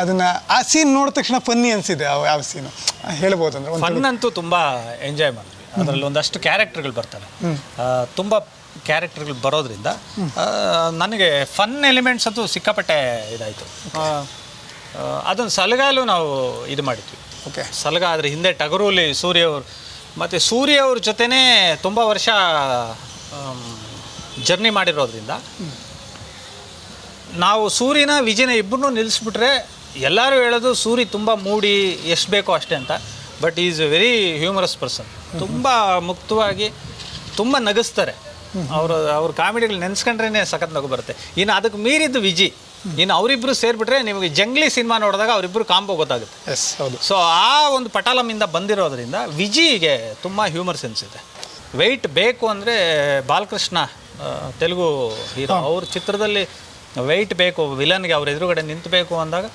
ಅದನ್ನು ಆ ಸೀನ್ ನೋಡಿದ ತಕ್ಷಣ ಫನ್ನಿ ಅನಿಸಿದೆ ಯಾವ ಯಾವ ಸೀನು ಹೇಳ್ಬೋದು ಅಂದರೆ ಫನ್ ಅಂತೂ ತುಂಬ ಎಂಜಾಯ್ ಮಾಡಿದ್ವಿ. ಅದರಲ್ಲಿ ಒಂದಷ್ಟು ಕ್ಯಾರೆಕ್ಟರ್ಗಳು ಬರ್ತಾರೆ ತುಂಬ ಕ್ಯಾರೆಕ್ಟರ್ಗಳು ಬರೋದ್ರಿಂದ ನನಗೆ ಫನ್ ಎಲಿಮೆಂಟ್ಸ್ ಅಂತೂ ಸಿಕ್ಕಾಪಟ್ಟೆ ಇದಾಯಿತು. ಅದನ್ನು ಸಲಗಾಲು ನಾವು ಇದು ಮಾಡಿದ್ವಿ. ಓಕೆ. ಸಲಗ ಆದರೆ ಹಿಂದೆ ಟಗರೂಲಿ ಸೂರ್ಯ ಅವರು ಮತ್ತು ಸೂರ್ಯ ಅವ್ರ ಜೊತೆನೇ ತುಂಬ ವರ್ಷ ಜರ್ನಿ ಮಾಡಿರೋದ್ರಿಂದ ನಾವು ಸೂರ್ಯನ ವಿಜಯನ ಇಬ್ಬರನ್ನೂ ನಿಲ್ಲಿಸ್ಬಿಟ್ರೆ ಎಲ್ಲರೂ ಹೇಳೋದು ಸೂರಿ ತುಂಬ ಮೂಡಿ ಎಷ್ಟು ಬೇಕೋ ಅಷ್ಟೇ ಅಂತ. But is a very humorous person ತುಂಬ ಮುಕ್ತವಾಗಿ ತುಂಬ ನಗಿಸ್ತಾರೆ. ಅವರು ಅವ್ರ ಕಾಮಿಡಿಗಳು ನೆನೆಸ್ಕೊಂಡ್ರೇ ಸಖತ್ ನಗು ಬರುತ್ತೆ. ಇನ್ನು ಅದಕ್ಕೆ ಮೀರಿದ್ದು ವಿಜಿ. ಇನ್ನು ಅವರಿಬ್ಬರು ಸೇರಿಬಿಟ್ರೆ ನಿಮಗೆ ಜಂಗ್ಲಿ ಸಿನಿಮಾ ನೋಡಿದಾಗ ಅವರಿಬ್ಬರು ಕಾಂಬೋ ಗೊತ್ತಾಗುತ್ತೆ. ಎಸ್ ಹೌದು. ಸೊ ಆ ಒಂದು ಪಟಾಲಮಿಂದ ಬಂದಿರೋದ್ರಿಂದ ವಿಜಿಗೆ ತುಂಬ ಹ್ಯೂಮರ್ ಸೆನ್ಸ್ ಇದೆ. ವೆಯ್ಟ್ ಬೇಕು ಅಂದರೆ ಬಾಲಕೃಷ್ಣ ತೆಲುಗು ಹೀರೋ. ಅವ್ರ ಚಿತ್ರದಲ್ಲಿ ವೆಯ್ಟ್ ಬೇಕು ವಿಲನ್ಗೆ ಅವ್ರ ಎದುರುಗಡೆ ನಿಂತಬೇಕು ಅಂದಾಗ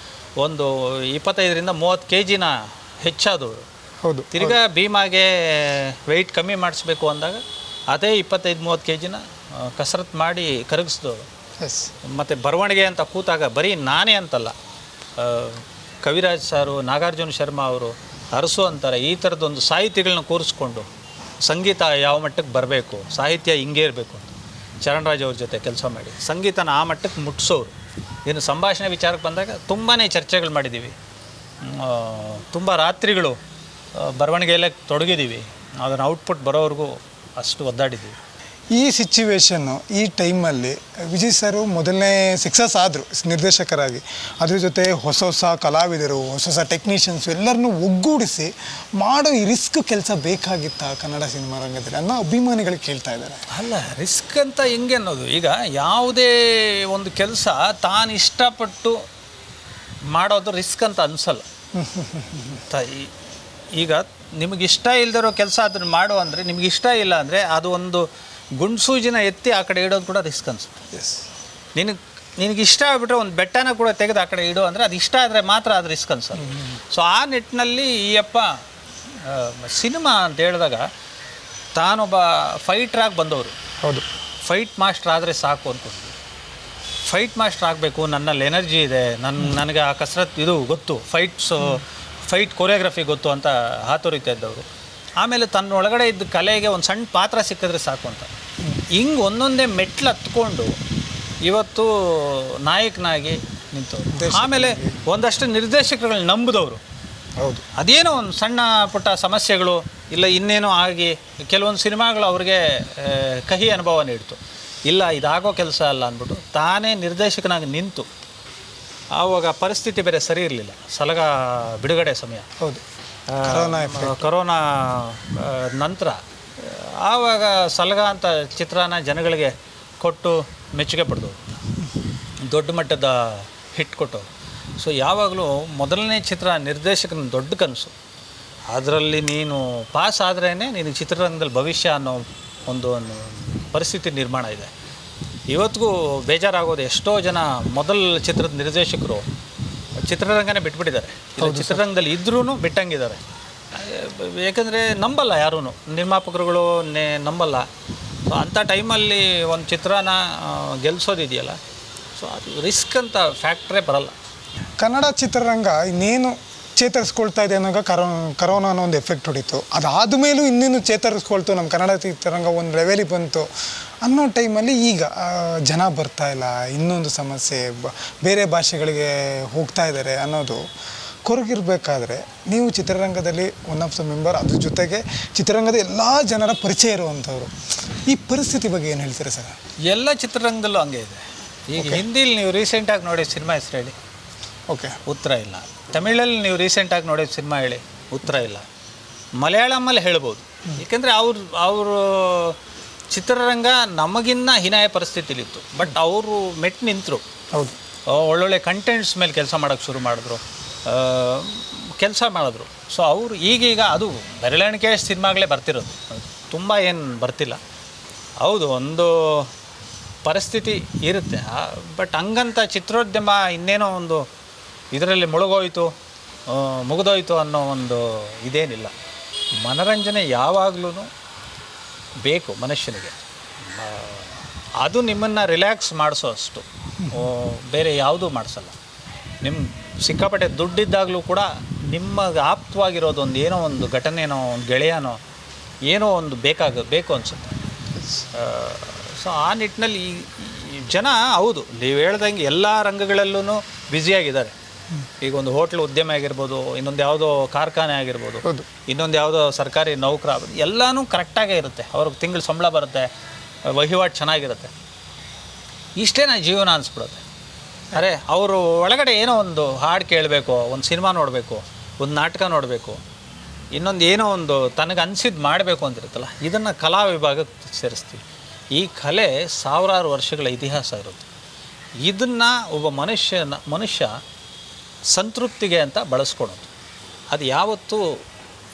ಒಂದು ಇಪ್ಪತ್ತೈದರಿಂದ ಮೂವತ್ತು ಕೆ ಜಿನ ಹೆಚ್ಚಾದವರು. ಹೌದು ತಿರ್ಗಾ ಭೀಮಾಗೆ ವೆಯ್ಟ್ ಕಮ್ಮಿ ಮಾಡಿಸ್ಬೇಕು ಅಂದಾಗ ಅದೇ ಇಪ್ಪತ್ತೈದು ಮೂವತ್ತು ಕೆ ಜಿನ ಕಸರತ್ತು ಮಾಡಿ ಕರಗಿಸ್ದು. ಎಸ್ ಮತ್ತು ಬರವಣಿಗೆ ಅಂತ ಕೂತಾಗ ಬರೀ ನಾನೇ ಅಂತಲ್ಲ. ಕವಿರಾಜ್ ಸಾರು ನಾಗಾರ್ಜುನ ಶರ್ಮಾ ಅವರು ಅರಸು ಅಂತಾರೆ ಈ ಥರದ್ದೊಂದು ಸಾಹಿತಿಗಳನ್ನ ಕೂರಿಸ್ಕೊಂಡು ಸಂಗೀತ ಯಾವ ಮಟ್ಟಕ್ಕೆ ಬರಬೇಕು ಸಾಹಿತ್ಯ ಹಿಂಗೆ ಇರಬೇಕು ಅಂತ. ಚರಣರಾಜ್ ಅವ್ರ ಜೊತೆ ಕೆಲಸ ಮಾಡಿ ಸಂಗೀತನ ಆ ಮಟ್ಟಕ್ಕೆ ಮುಟ್ಟಿಸೋರು ಇನ್ನು ಸಂಭಾಷಣೆ ವಿಚಾರಕ್ಕೆ ಬಂದಾಗ ತುಂಬಾ ಚರ್ಚೆಗಳು ಮಾಡಿದ್ದೀವಿ. ತುಂಬ ರಾತ್ರಿಗಳು ಬರವಣಿಗೆಯಲ್ಲೇ ತೊಡಗಿದ್ದೀವಿ. ಅದನ್ನು ಔಟ್ಪುಟ್ ಬರೋವರೆಗೂ ಅಷ್ಟು ಒದ್ದಾಡಿದ್ದೀವಿ ಈ ಸಿಚುವೇಶನ್ನು ಈ ಟೈಮಲ್ಲಿ ವಿಜಯ್ ಸರು ಮೊದಲನೇ ಸಕ್ಸಸ್ ಆದರು ನಿರ್ದೇಶಕರಾಗಿ. ಅದ್ರ ಜೊತೆ ಹೊಸ ಹೊಸ ಕಲಾವಿದರು ಹೊಸ ಹೊಸ ಟೆಕ್ನಿಷಿಯನ್ಸ್ ಎಲ್ಲರನ್ನೂ ಒಗ್ಗೂಡಿಸಿ ಮಾಡೋ ಈ ರಿಸ್ಕ್ ಕೆಲಸ ಬೇಕಾಗಿತ್ತಾ ಕನ್ನಡ ಸಿನಿಮಾ ರಂಗದಲ್ಲಿ ಅನ್ನೋ ಅಭಿಮಾನಿಗಳು ಕೇಳ್ತಾ ಇದ್ದಾರೆ. ಅಲ್ಲ ರಿಸ್ಕ್ ಅಂತ ಹೆಂಗೆ ಅನ್ನೋದು? ಈಗ ಯಾವುದೇ ಒಂದು ಕೆಲಸ ತಾನು ಇಷ್ಟಪಟ್ಟು ಮಾಡೋದು ರಿಸ್ಕ್ ಅಂತ ಅನ್ಸಲ್ಲ. ತ- ಈ- ಈಗ ನಿಮಗೆ ಇಷ್ಟ ಇಲ್ದಿರೋ ಕೆಲಸ ಅದನ್ನು ಮಾಡು ಅಂದರೆ ನಿಮ್ಗೆ ಇಷ್ಟ ಇಲ್ಲ ಅಂದರೆ ಅದು ಒಂದು ಗುಂಡ್ಸೂಜಿನ ಎತ್ತಿ ಆ ಕಡೆ ಇಡೋದು ಕೂಡ ರಿಸ್ಕ್ ಅನಿಸುತ್ತೆ. ಎಸ್ ನಿನಗೆ ನಿನಗೆ ಇಷ್ಟ ಆಗ್ಬಿಟ್ರೆ ಒಂದು ಬೆಟ್ಟನ ಕೂಡ ತೆಗೆದು ಆ ಕಡೆ ಇಡು ಅಂದರೆ ಅದು ಇಷ್ಟ ಆದರೆ ಮಾತ್ರ ಅದು ರಿಸ್ಕ್ ಅನ್ಸುತ್ತೆ ಸೊ ಆ ನಿಟ್ಟಿನಲ್ಲಿ ಈ ಅಪ್ಪ ಸಿನಿಮಾ ಅಂತ ಹೇಳಿದಾಗ ತಾನೊಬ್ಬ ಫೈಟ್ರಾಗಿ ಬಂದವರು. ಹೌದು. ಫೈಟ್ ಮಾಸ್ಟರ್ ಆದರೆ ಸಾಕು ಅಂದ್ಕೊಂಡು ಫೈಟ್ ಮಾಸ್ಟರ್ ಆಗಬೇಕು ನನ್ನಲ್ಲಿ ಎನರ್ಜಿ ಇದೆ ನನ್ನ ನನಗೆ ಆ ಕಸರತ್ತು ಇದು ಗೊತ್ತು ಫೈಟ್ಸು ಫೈಟ್ ಕೊರಿಯೋಗ್ರಫಿ ಗೊತ್ತು ಅಂತ ಹಾತೊರಿತಾ ಇದ್ದವರು. ಆಮೇಲೆ ತನ್ನೊಳಗಡೆ ಇದ್ದ ಕಲೆಗೆ ಒಂದು ಸಣ್ಣ ಪಾತ್ರ ಸಿಕ್ಕಿದ್ರೆ ಸಾಕು ಅಂತ. ಹಿಂಗೆ ಒಂದೊಂದೇ ಮೆಟ್ಲು ಹತ್ಕೊಂಡು ಇವತ್ತು ನಾಯಕನಾಗಿ ನಿಂತವ್ರು ಆಮೇಲೆ ಒಂದಷ್ಟು ನಿರ್ದೇಶಕರುಗಳನ್ನ ನಂಬಿದವರು. ಹೌದು. ಅದೇನೋ ಒಂದು ಸಣ್ಣ ಪುಟ್ಟ ಸಮಸ್ಯೆಗಳು ಇಲ್ಲ ಇನ್ನೇನೋ ಆಗಿ ಕೆಲವೊಂದು ಸಿನಿಮಾಗಳು ಅವ್ರಿಗೆ ಕಹಿ ಅನುಭವ ನೀಡ್ತು. ಇಲ್ಲ ಇದಾಗೋ ಕೆಲಸ ಅಲ್ಲ ಅಂದ್ಬಿಟ್ಟು ತಾನೇ ನಿರ್ದೇಶಕನಾಗಿ ನಿಂತು. ಆವಾಗ ಪರಿಸ್ಥಿತಿ ಬೇರೆ ಸರಿ ಇರಲಿಲ್ಲ. ಸಲಗ ಬಿಡುಗಡೆ ಸಮಯ. ಹೌದು. ಕರೋನಾ ನಂತರ ಆವಾಗ ಸಲಗ ಅಂತ ಚಿತ್ರಾನ ಜನಗಳಿಗೆ ಕೊಟ್ಟು ಮೆಚ್ಚುಗೆ ಪಡೆದು ದೊಡ್ಡ ಮಟ್ಟದ ಹಿಟ್ ಕೊಟ್ಟು ಸೊ ಯಾವಾಗಲೂ ಮೊದಲನೇ ಚಿತ್ರ ನಿರ್ದೇಶಕನ ದೊಡ್ಡ ಕನಸು. ಅದರಲ್ಲಿ ನೀನು ಪಾಸ್ ಆದ್ರೇ ನಿನಗೆ ಚಿತ್ರರಂಗದಲ್ಲಿ ಭವಿಷ್ಯ ಅನ್ನೋ ಒಂದು ಪರಿಸ್ಥಿತಿ ನಿರ್ಮಾಣ ಇದೆ. ಇವತ್ತಿಗೂ ಬೇಜಾರಾಗೋದು ಎಷ್ಟೋ ಜನ ಮೊದಲ ಚಿತ್ರದ ನಿರ್ದೇಶಕರು ಚಿತ್ರರಂಗನೇ ಬಿಟ್ಬಿಟ್ಟಿದ್ದಾರೆ. ಇಲ್ಲ ಚಿತ್ರರಂಗದಲ್ಲಿ ಇದ್ರೂ ಬಿಟ್ಟಂಗಿದ್ದಾರೆ. ಏಕೆಂದರೆ ನಂಬಲ್ಲ ಯಾರೂ ನಿರ್ಮಾಪಕರುಗಳು ನೇ ನಂಬಲ್ಲ. ಸೊ ಅಂಥ ಟೈಮಲ್ಲಿ ಒಂದು ಚಿತ್ರನ ಗೆಲ್ಲಿಸೋದಿದೆಯಲ್ಲ ಗೆಲ್ಸೋದಿದೆಯಲ್ಲ. ಸೊ ಅದು ರಿಸ್ಕ್ ಅಂತ ಫ್ಯಾಕ್ಟ್ರೇ ಬರಲ್ಲ. ಕನ್ನಡ ಚಿತ್ರರಂಗ ಇನ್ನೇನು ಚೇತರಿಸ್ಕೊಳ್ತಾ ಇದೆ ಅನ್ನೋ ಕರೋ ಕರೋನಾ ಅನ್ನೋ ಒಂದು ಎಫೆಕ್ಟ್ ಹೊಡಿತು. ಅದಾದ ಮೇಲೂ ಇನ್ನೇನು ಚೇತರಿಸ್ಕೊಳ್ತು ನಮ್ಮ ಕನ್ನಡ ಚಿತ್ರರಂಗ ಒಂದು ಲೆವೆಲಿಗೆ ಬಂತು. ಅನ್ನೋ ಟೈಮಲ್ಲಿ ಈಗ ಜನ ಬರ್ತಾ ಇಲ್ಲ. ಇನ್ನೊಂದು ಸಮಸ್ಯೆ ಬ- ಬೇರೆ ಭಾಷೆಗಳಿಗೆ ಹೋಗ್ತಾ ಇದ್ದಾರೆ ಅನ್ನೋದು ಕೊರಗಿರಬೇಕಾದ್ರೆ ನೀವು ಚಿತ್ರರಂಗದಲ್ಲಿ ಒನ್ ಆಫ್ ದ ಮೆಂಬರ್ ಅದ್ರ ಜೊತೆಗೆ ಚಿತ್ರರಂಗದ ಎಲ್ಲ ಜನರ ಪರಿಚಯ ಇರುವಂಥವ್ರು ಈ ಪರಿಸ್ಥಿತಿ ಬಗ್ಗೆ ಏನು ಹೇಳ್ತೀರಾ ಸರ್? ಎಲ್ಲ ಚಿತ್ರರಂಗದಲ್ಲೂ ಹಂಗೆ ಇದೆ. ಈಗ ಹಿಂದಿಲಿ ನೀವು ರೀಸೆಂಟಾಗಿ ನೋಡಿ ಸಿನಿಮಾ ಹೆಸರು ಹೇಳಿ ಓಕೆ ಉತ್ತರ ಇಲ್ಲ. ತಮಿಳಲ್ಲಿ ನೀವು ರೀಸೆಂಟಾಗಿ ನೋಡಿದ ಸಿನಿಮಾ ಹೇಳಿ ಉತ್ತರ ಇಲ್ಲ. ಮಲಯಾಳಮಲ್ಲಿ ಹೇಳ್ಬೋದು. ಏಕೆಂದರೆ ಅವ್ರು ಅವರು ಚಿತ್ರರಂಗ ನಮಗಿನ್ನ ಹೀನಾಯ ಪರಿಸ್ಥಿತಿಲಿತ್ತು. ಬಟ್ ಅವರು ಮೆಟ್ ನಿಂತರು. ಹೌದು. ಒಳ್ಳೊಳ್ಳೆ ಕಂಟೆಂಟ್ಸ್ ಮೇಲೆ ಕೆಲಸ ಮಾಡೋಕ್ಕೆ ಶುರು ಮಾಡಿದ್ರು. ಕೆಲಸ ಮಾಡಿದ್ರು. ಸೊ ಅವರು ಈಗೀಗ ಅದು ಬೆರಳೆಣಿಕೆ ಸಿನಿಮಾಗಳೇ ಬರ್ತಿರೋದು. ತುಂಬ ಏನು ಬರ್ತಿಲ್ಲ. ಹೌದು ಒಂದು ಪರಿಸ್ಥಿತಿ ಇರುತ್ತೆ. ಬಟ್ ಹಂಗಂತ ಚಿತ್ರೋದ್ಯಮ ಇನ್ನೇನೋ ಒಂದು ಇದರಲ್ಲಿ ಮುಳುಗೋಯ್ತು ಮುಗಿದೋಯ್ತು ಅನ್ನೋ ಒಂದು ಇದೇನಿಲ್ಲ. ಮನರಂಜನೆ ಯಾವಾಗಲೂ ಬೇಕು ಮನುಷ್ಯನಿಗೆ. ಅದು ನಿಮ್ಮನ್ನು ರಿಲ್ಯಾಕ್ಸ್ ಮಾಡಿಸೋ ಅಷ್ಟು ಬೇರೆ ಯಾವುದೂ ಮಾಡಿಸಲ್ಲ. ನಿಮ್ಮ ಸಿಕ್ಕಾಪಟ್ಟೆ ದುಡ್ಡಿದ್ದಾಗಲೂ ಕೂಡ ನಿಮ್ಮ ಆಪ್ತವಾಗಿರೋದು ಒಂದು ಏನೋ ಒಂದು ಘಟನೆನೋ ಒಂದು ಗೆಳೆಯನೋ ಏನೋ ಒಂದು ಬೇಕಾಗ, ಬೇಕು ಅನಿಸುತ್ತೆ. ಸೊ ಆ ನಿಟ್ಟಿನಲ್ಲಿ ಜನ ಹೌದು, ನೀವು ಹೇಳ್ದಂಗೆ ಎಲ್ಲ ರಂಗಗಳಲ್ಲೂ ಬ್ಯುಸಿಯಾಗಿದ್ದಾರೆ ಈಗ ಒಂದು ಹೋಟ್ಲ್ ಉದ್ಯಮ ಆಗಿರ್ಬೋದು ಇನ್ನೊಂದು ಯಾವುದೋ ಕಾರ್ಖಾನೆ ಆಗಿರ್ಬೋದು ಇನ್ನೊಂದು ಯಾವುದೋ ಸರ್ಕಾರಿ ನೌಕರ ಎಲ್ಲನೂ ಕರೆಕ್ಟಾಗೇ ಇರುತ್ತೆ. ಅವ್ರಿಗೆ ತಿಂಗಳು ಸಂಬಳ ಬರುತ್ತೆ ವಹಿವಾಟು ಚೆನ್ನಾಗಿರುತ್ತೆ. ಇಷ್ಟೇ ನಾ ಜೀವನ ಅನಿಸ್ಬಿಡುತ್ತೆ. ಅರೆ ಅವರು ಒಳಗಡೆ ಏನೋ ಒಂದು ಹಾಡು ಕೇಳಬೇಕು ಒಂದು ಸಿನಿಮಾ ನೋಡಬೇಕು ಒಂದು ನಾಟಕ ನೋಡಬೇಕು ಇನ್ನೊಂದು ಏನೋ ಒಂದು ತನಗೆ ಅನಿಸಿದ್ದು ಮಾಡಬೇಕು ಅಂತಿರುತ್ತಲ್ಲ ಇದನ್ನು ಕಲಾ ವಿಭಾಗಕ್ಕೆ ಸೇರಿಸ್ತೀವಿ. ಈ ಕಲೆ ಸಾವಿರಾರು ವರ್ಷಗಳ ಇತಿಹಾಸ ಇರುತ್ತೆ. ಇದನ್ನು ಒಬ್ಬ ಮನುಷ್ಯನ ಮನುಷ್ಯ ಸಂತೃಪ್ತಿಗೆ ಅಂತ ಬಳಸ್ಕೊಳೋದು. ಅದು ಯಾವತ್ತೂ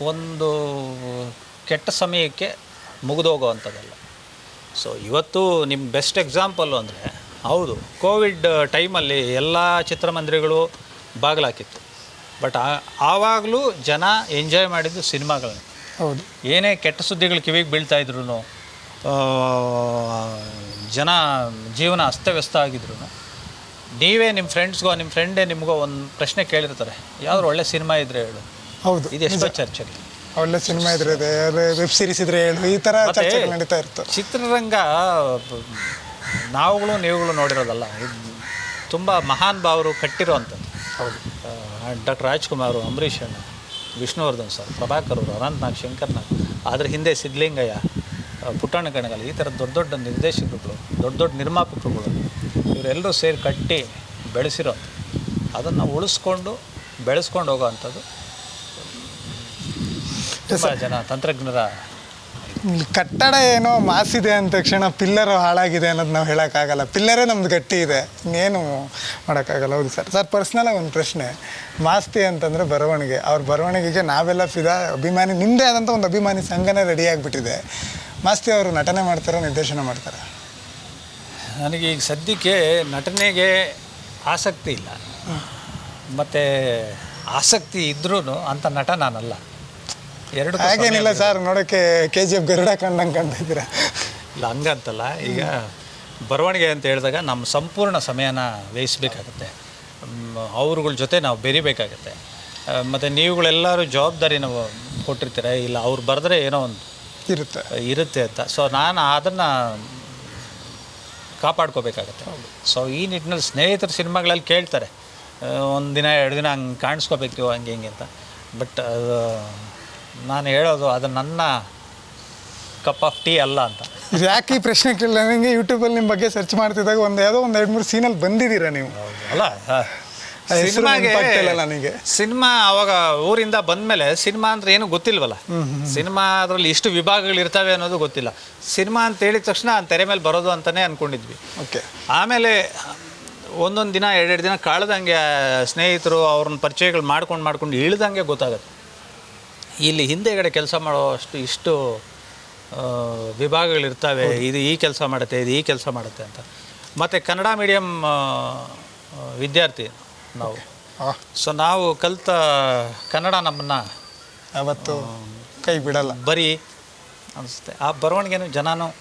ಒಂದು ಕೆಟ್ಟ ಸಮಯಕ್ಕೆ ಮುಗಿದೋಗೋವಂಥದ್ದಲ್ಲ ಸೊ ಇವತ್ತು ನಿಮ್ಮ ಬೆಸ್ಟ್ ಎಕ್ಸಾಂಪಲ್ಲು ಅಂದರೆ ಹೌದು ಕೋವಿಡ್ ಟೈಮಲ್ಲಿ ಎಲ್ಲ ಚಿತ್ರಮಂದಿರಗಳು ಬಾಗಿಲಾಕಿತ್ತು. ಬಟ್ ಆವಾಗಲೂ ಜನ ಎಂಜಾಯ್ ಮಾಡಿದ್ದು ಸಿನಿಮಾಗಳನ್ನ ಹೌದು. ಏನೇ ಕೆಟ್ಟ ಸುದ್ದಿಗಳು ಕಿವಿಗೆ ಬೀಳ್ತಾ ಇದ್ರು ಜನ ಜೀವನ ಅಸ್ತವ್ಯಸ್ತ ಆಗಿದ್ರು ನೀವೇ ನಿಮ್ಮ ಫ್ರೆಂಡ್ಸ್ಗೋ ನಿಮ್ಮ ಫ್ರೆಂಡೇ ನಿಮಗೋ ಒಂದು ಪ್ರಶ್ನೆ ಕೇಳಿರ್ತಾರೆ. ಯಾವ್ದು ಒಳ್ಳೆ ಸಿನಿಮಾ ಇದ್ರೆ ಹೇಳು. ಹೌದು ಇದು ಎಷ್ಟೋ ಚರ್ಚೆಗೆ ಒಳ್ಳೆ ಸಿನಿಮಾ ಇದ್ರೆ ಇದೆ ವೆಬ್ ಸೀರೀಸ್ ಇದ್ರೆ ಹೇಳು ಈ ಥರ ಮತ್ತೆ ಚರ್ಚೆಗಳು ನಡೀತಾ ಇರ್ತದೆ ಚಿತ್ರರಂಗ ನಾವುಗಳು ನೀವುಗಳು ನೋಡಿರೋದಲ್ಲ ಇದು ತುಂಬ ಮಹಾನ್ ಭಾವರು ಕಟ್ಟಿರೋವಂಥದ್ದು. ಹೌದು. ಡಾಕ್ಟರ್ ರಾಜ್ಕುಮಾರ್ ಅಂಬರೀಷ್ ಅಣ್ಣ ವಿಷ್ಣುವರ್ಧನ್ ಸರ್ ಪ್ರಭಾಕರ್ ಅವರು ಅನಂತ್ನಾಗ್ ಶಂಕರ್ನಾಗ್ ಅದ್ರ ಹಿಂದೆ ಸಿದ್ಧಲಿಂಗಯ್ಯ ಆ, ಗಣಗಳು ಈ ಥರ ದೊಡ್ಡ ದೊಡ್ಡ ನಿರ್ದೇಶಕರುಗಳು ದೊಡ್ಡ ದೊಡ್ಡ ನಿರ್ಮಾಪಕರುಗಳು ಇವರೆಲ್ಲರೂ ಸೇರಿ ಕಟ್ಟಿ ಬೆಳೆಸಿರೋ ಅದನ್ನು ಉಳಿಸ್ಕೊಂಡು ಬೆಳೆಸ್ಕೊಂಡು ಹೋಗೋವಂಥದ್ದು ತುಂಬ ಜನ ತಂತ್ರಜ್ಞರ ಕಟ್ಟಡ ಏನೋ ಮಾಸಿದೆ ಅಂದ ತಕ್ಷಣ ಪಿಲ್ಲರ್ ಹಾಳಾಗಿದೆ ಅನ್ನೋದು ನಾವು ಹೇಳೋಕ್ಕಾಗಲ್ಲ. ಪಿಲ್ಲರೇ ನಮ್ದು ಗಟ್ಟಿ ಇದೆ. ಇನ್ನೇನು ಮಾಡೋಕ್ಕಾಗಲ್ಲ. ಹೌದು ಸರ್. ಸರ್ ಪರ್ಸ್ನಲಾಗಿ ಒಂದು ಪ್ರಶ್ನೆ. ಮಾಸ್ತಿ ಅಂತಂದರೆ ಬರವಣಿಗೆ. ಅವ್ರ ಬರವಣಿಗೆಗೆ ನಾವೆಲ್ಲ ಫಿದಾ ಅಭಿಮಾನಿ ನಿಮ್ಮದೇ ಆದಂಥ ಒಂದು ಅಭಿಮಾನಿ ಸಂಘನೇ ರೆಡಿ ಆಗಿಬಿಟ್ಟಿದೆ. ಮಾಸ್ತಿ ಅವರು ನಟನೆ ಮಾಡ್ತಾರೆ ನಿರ್ದೇಶನ ಮಾಡ್ತಾರೆ? ನನಗೆ ಈಗ ಸದ್ಯಕ್ಕೆ ನಟನೆಗೆ ಆಸಕ್ತಿ ಇಲ್ಲ. ಮತ್ತು ಆಸಕ್ತಿ ಇದ್ರೂ ಅಂಥ ನಟ ನಾನಲ್ಲ. ಎರಡು ಹಾಗೇನಿಲ್ಲ ಸರ್ ನೋಡೋಕ್ಕೆ ಕೆ ಜಿ ಎಫ್ ಗರುಡ ಕಂಡಂಗೆ ಕಂಡಿದ್ದೀರ ಇಲ್ಲ ಹಂಗಂತಲ್ಲ ಈಗ ಬರವಣಿಗೆ ಅಂತ ಹೇಳಿದಾಗ ನಮ್ಮ ಸಂಪೂರ್ಣ ಸಮಯನ ವ್ಯಯಿಸಬೇಕಾಗತ್ತೆ. ಅವ್ರಗಳ ಅವ್ರುಗಳ ಜೊತೆ ನಾವು ಬೆರಿಬೇಕಾಗತ್ತೆ. ಮತ್ತು ನೀವುಗಳೆಲ್ಲರೂ ಜವಾಬ್ದಾರಿ ನಾವು ಕೊಟ್ಟಿರ್ತೀರ? ಇಲ್ಲ ಅವ್ರು ಬರೆದ್ರೆ ಏನೋ ಒಂದು ಇರುತ್ತೆ. ಇರುತ್ತೆ ಅಂತ. ಸೊ ನಾನು ಅದನ್ನು ಕಾಪಾಡ್ಕೋಬೇಕಾಗತ್ತೆ. ಸೊ ಈ ನಿಟ್ಟಿನಲ್ಲಿ ಸ್ನೇಹಿತರ ಸಿನಿಮಾಗಳಲ್ಲಿ ಕೇಳ್ತಾರೆ. ಒಂದು ದಿನ ಎರಡು ದಿನ ಹಂಗೆ ಕಾಣಿಸ್ಕೋಬೇಕು ಹಂಗೆ ಹಿಂಗೆ ಅಂತ. ಬಟ್ ಅದು ನಾನು ಹೇಳೋದು ಅದು ನನ್ನ ಕಪ್ ಆಫ್ ಟೀ ಅಲ್ಲ ಅಂತ. ಇದು ಯಾಕೆ ಈ ಪ್ರಶ್ನೆ ಕೇಳಿಲ್ಲ ನನಗೆ ಯೂಟ್ಯೂಬಲ್ಲಿ ನಿಮ್ಮ ಬಗ್ಗೆ ಸರ್ಚ್ ಮಾಡ್ತಿದ್ದಾಗ ಒಂದು ಯಾವುದೋ ಒಂದು ಎರಡು ಮೂರು ಸೀನಲ್ಲಿ ಬಂದಿದ್ದೀರಾ ನೀವು? ಅಲ್ಲ ಹೆಸ್ರು ಸಿನಿಮಾಗೆ ನನಗೆ. ಸಿನಿಮಾ ಅವಾಗ ಊರಿಂದ ಬಂದಮೇಲೆ ಸಿನಿಮಾ ಅಂದ್ರೆ ಏನು ಗೊತ್ತಿಲ್ವಲ್ಲ? ಸಿನಿಮಾ ಅದರಲ್ಲಿ ಇಷ್ಟು ವಿಭಾಗಗಳು ಇರ್ತವೆ ಅನ್ನೋದು ಗೊತ್ತಿಲ್ಲ. ಸಿನಿಮಾ ಅಂತ ಹೇಳಿದ ತಕ್ಷಣ ತೆರೆ ಮೇಲೆ ಬರೋದು ಅಂತಲೇ ಅನ್ಕೊಂಡಿದ್ವಿ. ಓಕೆ. ಆಮೇಲೆ ಒಂದೊಂದು ದಿನ ಎರಡೆರಡು ದಿನ ಕಳೆದಂಗೆ ಸ್ನೇಹಿತರು ಅವ್ರನ್ನ ಪರಿಚಯಗಳು ಮಾಡ್ಕೊಂಡು ಮಾಡ್ಕೊಂಡು ಇಳ್ದಂಗೆ ಗೊತ್ತಾಗುತ್ತೆ. ಇಲ್ಲಿ ಹಿಂದೆಗಡೆ ಕೆಲಸ ಮಾಡೋ ಅಷ್ಟು ಇಷ್ಟು ವಿಭಾಗಗಳು ವಿಭಾಗಗಳಿರ್ತವೆ ಇದು ಈ ಕೆಲಸ ಮಾಡುತ್ತೆ ಇದು ಈ ಕೆಲಸ ಮಾಡುತ್ತೆ ಅಂತ. ಮತ್ತು ಕನ್ನಡ ಮೀಡಿಯಮ್ ವಿದ್ಯಾರ್ಥಿ. ನಾವು. ಸೊ ನಾವು ಕಲಿತ ಕನ್ನಡ ನಮ್ಮನ್ನು ಅವತ್ತು ಕೈ ಬಿಡಲ್ಲ. ಬರೀ ಅನಿಸುತ್ತೆ. ಆ ಬರವಣಿಗೆನೂ ಜನನೂ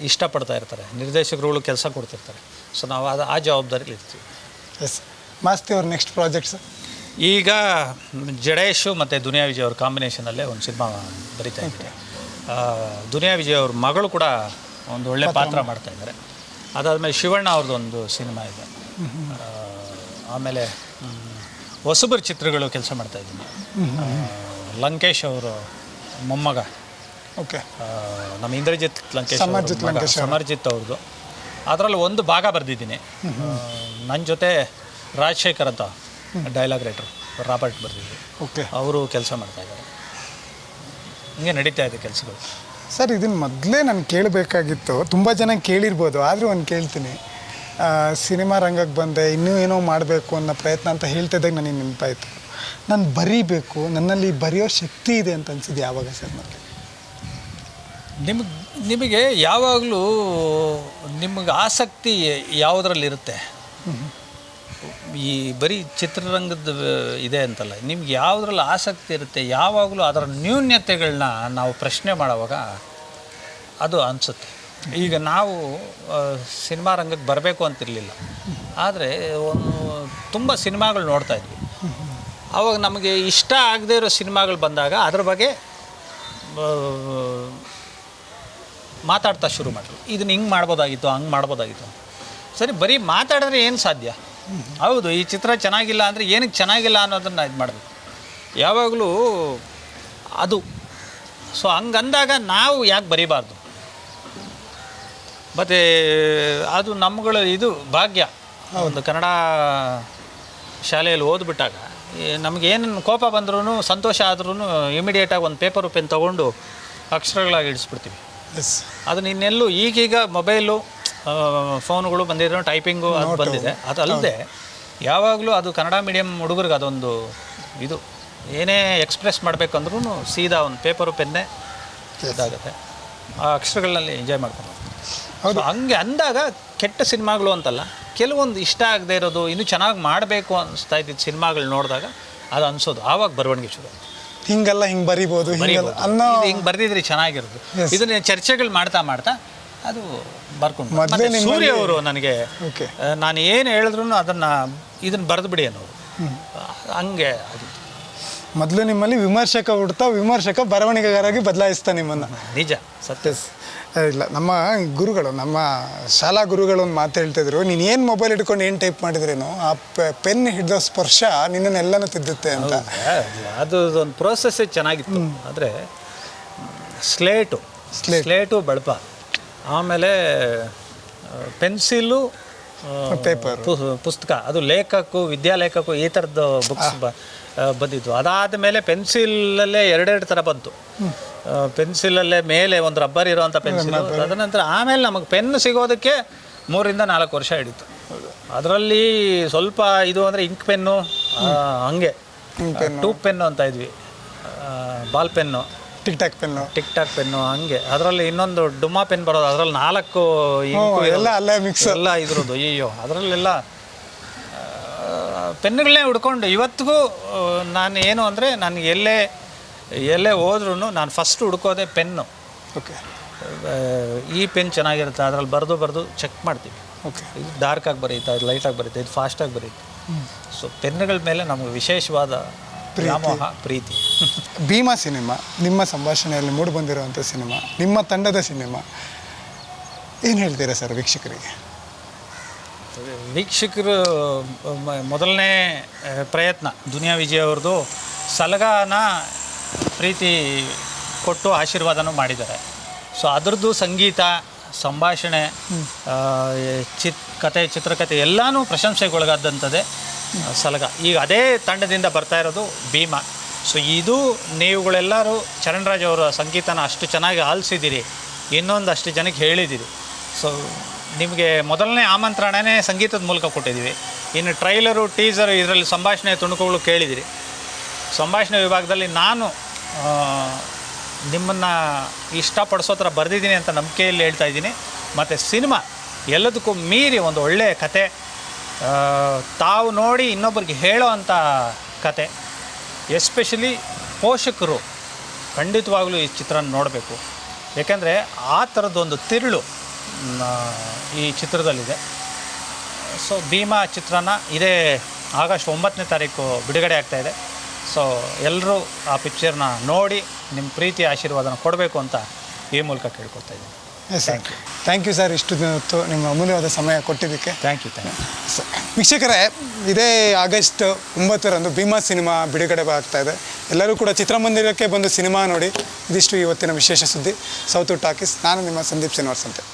ಇಷ್ಟಪಡ್ತಾ ಇರ್ತಾರೆ. ನಿರ್ದೇಶಕರುಗಳು ಕೆಲಸ ಕೊಡ್ತಿರ್ತಾರೆ. ಸೊ ನಾವು ಅದು ಆ ಜವಾಬ್ದಾರಿಲಿ ಇರ್ತೀವಿ. ಎಸ್ ಮಾಸ್ತಿ ಅವ್ರ ನೆಕ್ಸ್ಟ್ ಪ್ರಾಜೆಕ್ಟ್ಸ್ ಈಗ ಜಡೇಶು ಮತ್ತು ದುನಿಯಾ ವಿಜಯ್ ಅವ್ರ ಕಾಂಬಿನೇಷನಲ್ಲೇ ಒಂದು ಸಿನಿಮಾ ಬರೀತಾ ಇದ್ದಾರೆ. ಆ, ದುನಿಯಾ ವಿಜಯ್ ಅವ್ರ ಮಗಳು ಕೂಡ ಒಂದು ಒಳ್ಳೆ ಪಾತ್ರ ಮಾಡ್ತಾ ಇದ್ದಾರೆ. ಅದಾದಮೇಲೆ ಶಿವಣ್ಣ ಅವ್ರದ್ದು ಒಂದು ಸಿನಿಮಾ ಇದೆ. ಆಮೇಲೆ ಹೊಸಬರ ಚಿತ್ರಗಳು ಕೆಲಸ ಮಾಡ್ತಾ ಇದ್ದೀನಿ. ಲಂಕೇಶ್ ಅವರು ಮೊಮ್ಮಗ. ಓಕೆ. ನಮ್ಮ ಇಂದ್ರಜಿತ್ ಲಂಕೇಶ್ ಸಮರ್ಜಿತ್ ಲಂಕೇಶ್. ಸಮರ್ಜಿತ್ ಅವ್ರದ್ದು ಅದರಲ್ಲಿ ಒಂದು ಭಾಗ ಬರೆದಿದ್ದೀನಿ. ನನ್ನ ಜೊತೆ ರಾಜಶೇಖರ್ ಅಂತ ಡೈಲಾಗ್ ರೈಟರ್ ರಾಬರ್ಟ್ ಬರೆದಿದ್ವಿ ಓಕೆ. ಅವರು ಕೆಲಸ ಮಾಡ್ತಾ ಇದ್ದಾರೆ. ಹಿಂಗೆ ನಡೀತಾ ಇದೆ ಕೆಲಸಗಳು. ಸರ್ ಇದನ್ನು ಮೊದಲೇ ನಾನು ಕೇಳಬೇಕಾಗಿತ್ತು. ತುಂಬ ಜನ ಕೇಳಿರ್ಬೋದು ಆದರೂ ಒಂದು ಕೇಳ್ತೀನಿ. ಸಿನಿಮಾ ರಂಗಕ್ಕೆ ಬಂದೆ, ಇನ್ನೂ ಏನೋ ಮಾಡಬೇಕು ಅನ್ನೋ ಪ್ರಯತ್ನ ಅಂತ ಹೇಳ್ತಿದ್ದಾಗ ನನಗೆ ನೆನಪಾಯಿತು. ನಾನು ಬರೀಬೇಕು, ನನ್ನಲ್ಲಿ ಬರೆಯೋ ಶಕ್ತಿ ಇದೆ ಅಂತ ಅನ್ಸಿದ್ದು ಯಾವಾಗ ಸರ್ ನನಗೆ ನಿಮಗೆ ನಿಮಗೆ ಯಾವಾಗಲೂ ನಿಮಗೆ ಆಸಕ್ತಿ ಯಾವುದರಲ್ಲಿರುತ್ತೆ? ಈ ಬರೀ ಚಿತ್ರರಂಗದ ಇದೆ ಅಂತಲ್ಲ, ನಿಮ್ಗೆ ಯಾವುದ್ರಲ್ಲಿ ಆಸಕ್ತಿ ಇರುತ್ತೆ? ಯಾವಾಗಲೂ ಅದರ ನ್ಯೂನ್ಯತೆಗಳನ್ನ ನಾವು ಪ್ರಶ್ನೆ ಮಾಡುವಾಗ ಅದು ಅನಿಸುತ್ತೆ. ಈಗ ನಾವು ಸಿನಿಮಾ ರಂಗಕ್ಕೆ ಬರಬೇಕು ಅಂತಿರಲಿಲ್ಲ. ಆದರೆ ಒಂದು ತುಂಬ ಸಿನಿಮಾಗಳು ನೋಡ್ತಾ ಇದ್ವಿ. ಆವಾಗ ನಮಗೆ ಇಷ್ಟ ಆಗದೇ ಇರೋ ಸಿನಿಮಾಗಳು ಬಂದಾಗ ಅದ್ರ ಬಗ್ಗೆ ಮಾತಾಡ್ತಾ ಶುರು ಮಾಡಿದ್ರು ಇದನ್ನ ಹಿಂಗೆ ಮಾಡ್ಬೋದಾಗಿತ್ತು, ಹಂಗೆ ಮಾಡ್ಬೋದಾಗಿತ್ತು. ಸರಿ, ಬರೀ ಮಾತಾಡಿದ್ರೆ ಏನು ಸಾಧ್ಯ? ಹೌದು, ಈ ಚಿತ್ರ ಚೆನ್ನಾಗಿಲ್ಲ ಅಂದರೆ ಏನಕ್ಕೆ ಚೆನ್ನಾಗಿಲ್ಲ ಅನ್ನೋದನ್ನು ಇದು ಮಾಡಬೇಕು ಯಾವಾಗಲೂ ಅದು. ಸೊ ಹಂಗಂದಾಗ ನಾವು ಯಾಕೆ ಬರೀಬಾರ್ದು? ಮತ್ತು ಅದು ನಮ್ಮಗಳ ಇದು ಭಾಗ್ಯ. ಒಂದು ಕನ್ನಡ ಶಾಲೆಯಲ್ಲಿ ಓದ್ಬಿಟ್ಟಾಗ ನಮಗೇನು ಕೋಪ ಬಂದ್ರೂ ಸಂತೋಷ ಆದ್ರೂ ಇಮಿಡಿಯೇಟಾಗಿ ಒಂದು ಪೇಪರು ಪೆನ್ ತೊಗೊಂಡು ಅಕ್ಷರಗಳಾಗಿ ಇಡಿಸ್ಬಿಡ್ತೀವಿ. ಅದನ್ನ ಅದು ಇನ್ನೆಲ್ಲೂ ಈಗೀಗ ಮೊಬೈಲು ಫೋನ್ಗಳು ಬಂದಿರೋ ಟೈಪಿಂಗು ಅದು ಬಂದಿದೆ. ಅದು ಅಲ್ಲದೆ ಯಾವಾಗಲೂ ಅದು ಕನ್ನಡ ಮೀಡಿಯಂ ಹುಡುಗರಿಗೆ ಅದೊಂದು ಇದು. ಏನೇ ಎಕ್ಸ್ಪ್ರೆಸ್ ಮಾಡಬೇಕಂದ್ರೂ ಸೀದಾ ಒಂದು ಪೇಪರು ಪೆನ್ನೇ ಇದಾಗುತ್ತೆ. ಆ ಅಕ್ಷರಗಳಲ್ಲಿ ಎಂಜಾಯ್ ಮಾಡ್ಕೊಂಡು ಹೌದು. ಹಂಗೆ ಅಂದಾಗ ಕೆಟ್ಟ ಸಿನಿಮಾಗಳು ಅಂತಲ್ಲ ಕೆಲವೊಂದು ಇಷ್ಟ ಆಗದೆ ಇರೋದು ಇನ್ನೂ ಚೆನ್ನಾಗಿ ಮಾಡಬೇಕು ಅನಿಸ್ತಾ ಇದ್ದಿದ್ದು ಸಿನಿಮಾಗಳು ನೋಡಿದಾಗ ಅದು ಅನ್ಸೋದು. ಆವಾಗ ಬರವಣಿಗೆ ಶುರು ಹಿಂಗೆಲ್ಲ ಹಿಂಗೆ ಬರಿಬೋದು ಹಿಂಗಲ್ಲ ಅನ್ನೋ ಹಿಂಗೆ ಬರೆದಿದ್ರೆ ಚೆನ್ನಾಗಿರೋದು. ಇದನ್ನ ಚರ್ಚೆಗಳು ಮಾಡ್ತಾ ಮಾಡ್ತಾ ಅದು ಬರ್ಕೊಂಡು ಸೂರ್ಯ ಅವರು ನನಗೆ ಓಕೆ. ನಾನು ಏನು ಹೇಳಿದ್ರು ಅದನ್ನು ಇದನ್ನು ಬರೆದು ಬಿಡಿ ಅನ್ನೋರು ಹಂಗೆ. ಮೊದಲು ನಿಮ್ಮಲ್ಲಿ ವಿಮರ್ಶಕ ಹುಡ್ತಾ ವಿಮರ್ಶಕ ಬರವಣಿಗೆಗಾರಾಗಿ ಬದಲಾಯಿಸ್ತಾ ನಿಮ್ಮನ್ನು. ನಿಜ ಸತ್ಯ. ಇಲ್ಲ ನಮ್ಮ ಗುರುಗಳು ನಮ್ಮ ಶಾಲಾ ಗುರುಗಳು ಒಂದು ಮಾತು ಹೇಳ್ತಿದ್ರು ನೀನು ಏನು ಮೊಬೈಲ್ ಇಟ್ಕೊಂಡು ಏನು ಟೈಪ್ ಮಾಡಿದ್ರೇನು ಆ ಪೆನ್ ಹಿಡಿದ ಸ್ಪರ್ಶ ನಿನ್ನನ್ನೆಲ್ಲನೂ ತಿದ್ದುತ್ತೆ ಅಂತ. ಅದು ಒಂದು ಪ್ರೋಸೆಸ್ಸೇ ಚೆನ್ನಾಗಿತ್ತು. ಆದರೆ ಸ್ಲೇಟು ಸ್ಲೇಟು. ಬಳಪ. ಆಮೇಲೆ ಪೆನ್ಸಿಲ್ಲು ಪೇಪರ್. ಪುಸ್ತಕ ಅದು ಲೇಖಕು ವಿದ್ಯಾಲೇಖಕು ಈ ಥರದ್ದು ಬುಕ್ಸ್ ಬಂದಿದ್ವು. ಅದಾದ ಮೇಲೆ ಪೆನ್ಸಿಲಲ್ಲೇ ಎರಡೆರಡು ಥರ ಬಂತು. ಪೆನ್ಸಿಲಲ್ಲೇ ಮೇಲೆ ಒಂದು ರಬ್ಬರ್ ಇರುವಂಥ ಪೆನ್ಸಿಲ್. ತದನಂತರ ಆಮೇಲೆ ನಮಗೆ ಪೆನ್ ಸಿಗೋದಕ್ಕೆ ಮೂರಿಂದ ನಾಲ್ಕು ವರ್ಷ ಹಿಡಿತು. ಅದರಲ್ಲಿ ಸ್ವಲ್ಪ ಇದು ಅಂದರೆ ಇಂಕ್ ಪೆನ್ನು ಹಂಗೆ. ಟೂಪ್ ಪೆನ್ನು. ಅಂತ ಇದ್ವಿ. Ball pen. Tick tock pen. Tick tock pen ಹಂಗೆ. ಅದರಲ್ಲಿ ಇನ್ನೊಂದು ಡುಮಾ ಪೆನ್ ಬರೋದು ಅದರಲ್ಲಿ ನಾಲ್ಕು ಇಂಕು ಎಲ್ಲ ಅಲ್ಲೇ ಮಿಕ್ಸ್ ಎಲ್ಲ ಇದ್ರದ್ದು. ಅಯ್ಯೋ ಅದರಲ್ಲೆಲ್ಲ ಪೆನ್ಗಳನ್ನೇ ಹುಡ್ಕೊಂಡು ಇವತ್ತಿಗೂ ನಾನು ಏನು ಅಂದರೆ ನನಗೆ ಎಲ್ಲೇ ಎಲ್ಲೇ ಹೋದ್ರೂ ನಾನು ಫಸ್ಟ್ ಹುಡ್ಕೋದೆ ಪೆನ್ನು. ಓಕೆ ಈ ಪೆನ್ ಚೆನ್ನಾಗಿರುತ್ತೆ ಅದರಲ್ಲಿ ಬರೆದು ಬರೆದು ಚೆಕ್ ಮಾಡ್ತೀವಿ. ಓಕೆ ಇದು ಡಾರ್ಕಾಗಿ ಬರೀತಾ ಇದು ಲೈಟಾಗಿ ಬರೀತಾ ಇದು ಫಾಸ್ಟಾಗಿ ಬರೀತಾ. ಸೊ ಪೆನ್ನುಗಳ ಮೇಲೆ ನಮಗೆ ವಿಶೇಷವಾದ. ವ್ಯಾಮೋಹ ಪ್ರೀತಿ. ಭೀಮಾ ಸಿನಿಮಾ ನಿಮ್ಮ ಸಂಭಾಷಣೆಯಲ್ಲಿ ಮೂಡಿ ಬಂದಿರುವಂಥ ಸಿನಿಮಾ ನಿಮ್ಮ ತಂಡದ ಸಿನಿಮಾ. ಏನು ಹೇಳ್ತೀರಾ ಸರ್ ವೀಕ್ಷಕರಿಗೆ? ವೀಕ್ಷಕರು ಮೊದಲನೇ ಪ್ರಯತ್ನ ದುನಿಯಾ ವಿಜಯ್ ಅವ್ರದ್ದು ಸಲಗಾನ ಪ್ರೀತಿ ಕೊಟ್ಟು ಆಶೀರ್ವಾದನೂ ಮಾಡಿದ್ದಾರೆ. ಸೊ ಅದರದ್ದು ಸಂಗೀತ ಸಂಭಾಷಣೆ ಚಿತ್ ಕತೆ ಚಿತ್ರಕಥೆ ಎಲ್ಲನೂ ಪ್ರಶಂಸೆಗೊಳಗಾದಂಥದ್ದೇ ಸಲಗ. ಈಗ ಅದೇ ತಂಡದಿಂದ ಬರ್ತಾ ಇರೋದು ಭೀಮಾ. ಸೊ ಇದು ನೀವುಗಳೆಲ್ಲರೂ ಚರಣ್ರಾಜ್ ಅವರ ಸಂಗೀತನ ಅಷ್ಟು ಚೆನ್ನಾಗಿ ಆಲಿಸಿದ್ದೀರಿ. ಇನ್ನೊಂದಷ್ಟು ಜನಕ್ಕೆ ಹೇಳಿದ್ದೀರಿ. ಸೊ ನಿಮಗೆ ಮೊದಲನೇ ಆಮಂತ್ರಣನೇ ಸಂಗೀತದ ಮೂಲಕ ಕೊಟ್ಟಿದ್ದೀವಿ. ಇನ್ನು ಟ್ರೈಲರು ಟೀಸರು ಇದರಲ್ಲಿ ಸಂಭಾಷಣೆ ತುಣುಕುಗಳು ಕೇಳಿದಿರಿ. ಸಂಭಾಷಣೆ ವಿಭಾಗದಲ್ಲಿ ನಾನು ನಿಮ್ಮನ್ನು ಇಷ್ಟಪಡಿಸೋ ಥರ ಬರೆದಿದ್ದೀನಿ ಅಂತ ನಂಬಿಕೆಯಲ್ಲಿ ಹೇಳ್ತಾ ಇದ್ದೀನಿ. ಮತ್ತು ಸಿನಿಮಾ ಎಲ್ಲದಕ್ಕೂ ಮೀರಿ ಒಂದು ಒಳ್ಳೆಯ ಕತೆ ತಾವು ನೋಡಿ ಇನ್ನೊಬ್ಬರಿಗೆ ಹೇಳೋ ಅಂಥ ಕತೆ. ಎಸ್ಪೆಷಲಿ ಪೋಷಕರು ಖಂಡಿತವಾಗಲೂ ಈ ಚಿತ್ರನ ನೋಡಬೇಕು. ಏಕೆಂದರೆ ಆ ಥರದ್ದೊಂದು ತಿರುಳು ಈ ಚಿತ್ರದಲ್ಲಿದೆ. ಸೊ ಭೀಮಾ ಚಿತ್ರನ ಇದೇ ಆಗಸ್ಟ್ ಒಂಬತ್ತನೇ ತಾರೀಕು ಬಿಡುಗಡೆ ಆಗ್ತಾಯಿದೆ ಸೊ ಎಲ್ಲರೂ ಆ ಪಿಕ್ಚರ್ನ ನೋಡಿ ನಿಮ್ಮ ಪ್ರೀತಿ ಆಶೀರ್ವಾದನ ಕೊಡಬೇಕು ಅಂತ ಈ ಮೂಲಕ ಕೇಳ್ಕೊತಾ ಇದ್ದೀನಿ. Thank sir thank you sir ಇಷ್ಟು ಹೊತ್ತು ನಿಮ್ಮ ಅಮೂಲ್ಯವಾದ ಸಮಯ ಕೊಟ್ಟಿದ್ದಕ್ಕೆ. ಥ್ಯಾಂಕ್ ಯು ಥ್ಯಾಂಕ್ ಯು ವೀಕ್ಷಕರೇ ಇದೇ ಆಗಸ್ಟ್ ಒಂಬತ್ತರಂದು ಭೀಮಾ ಸಿನಿಮಾ ಬಿಡುಗಡೆ ಆಗ್ತಾ ಇದೆ. ಎಲ್ಲರೂ ಕೂಡ ಚಿತ್ರಮಂದಿರಕ್ಕೆ ಬಂದು ಸಿನಿಮಾ ನೋಡಿ ಇದಿಷ್ಟು ಇವತ್ತಿನ ವಿಶೇಷ ಸುದ್ದಿ. ಸೌತು ಟಾಕೀಸ್ ನಾನು ನಿಮ್ಮ ಸಂದೀಪ್ ಶ್ರೀನಿವಾಸ್ ಅಂತೆ.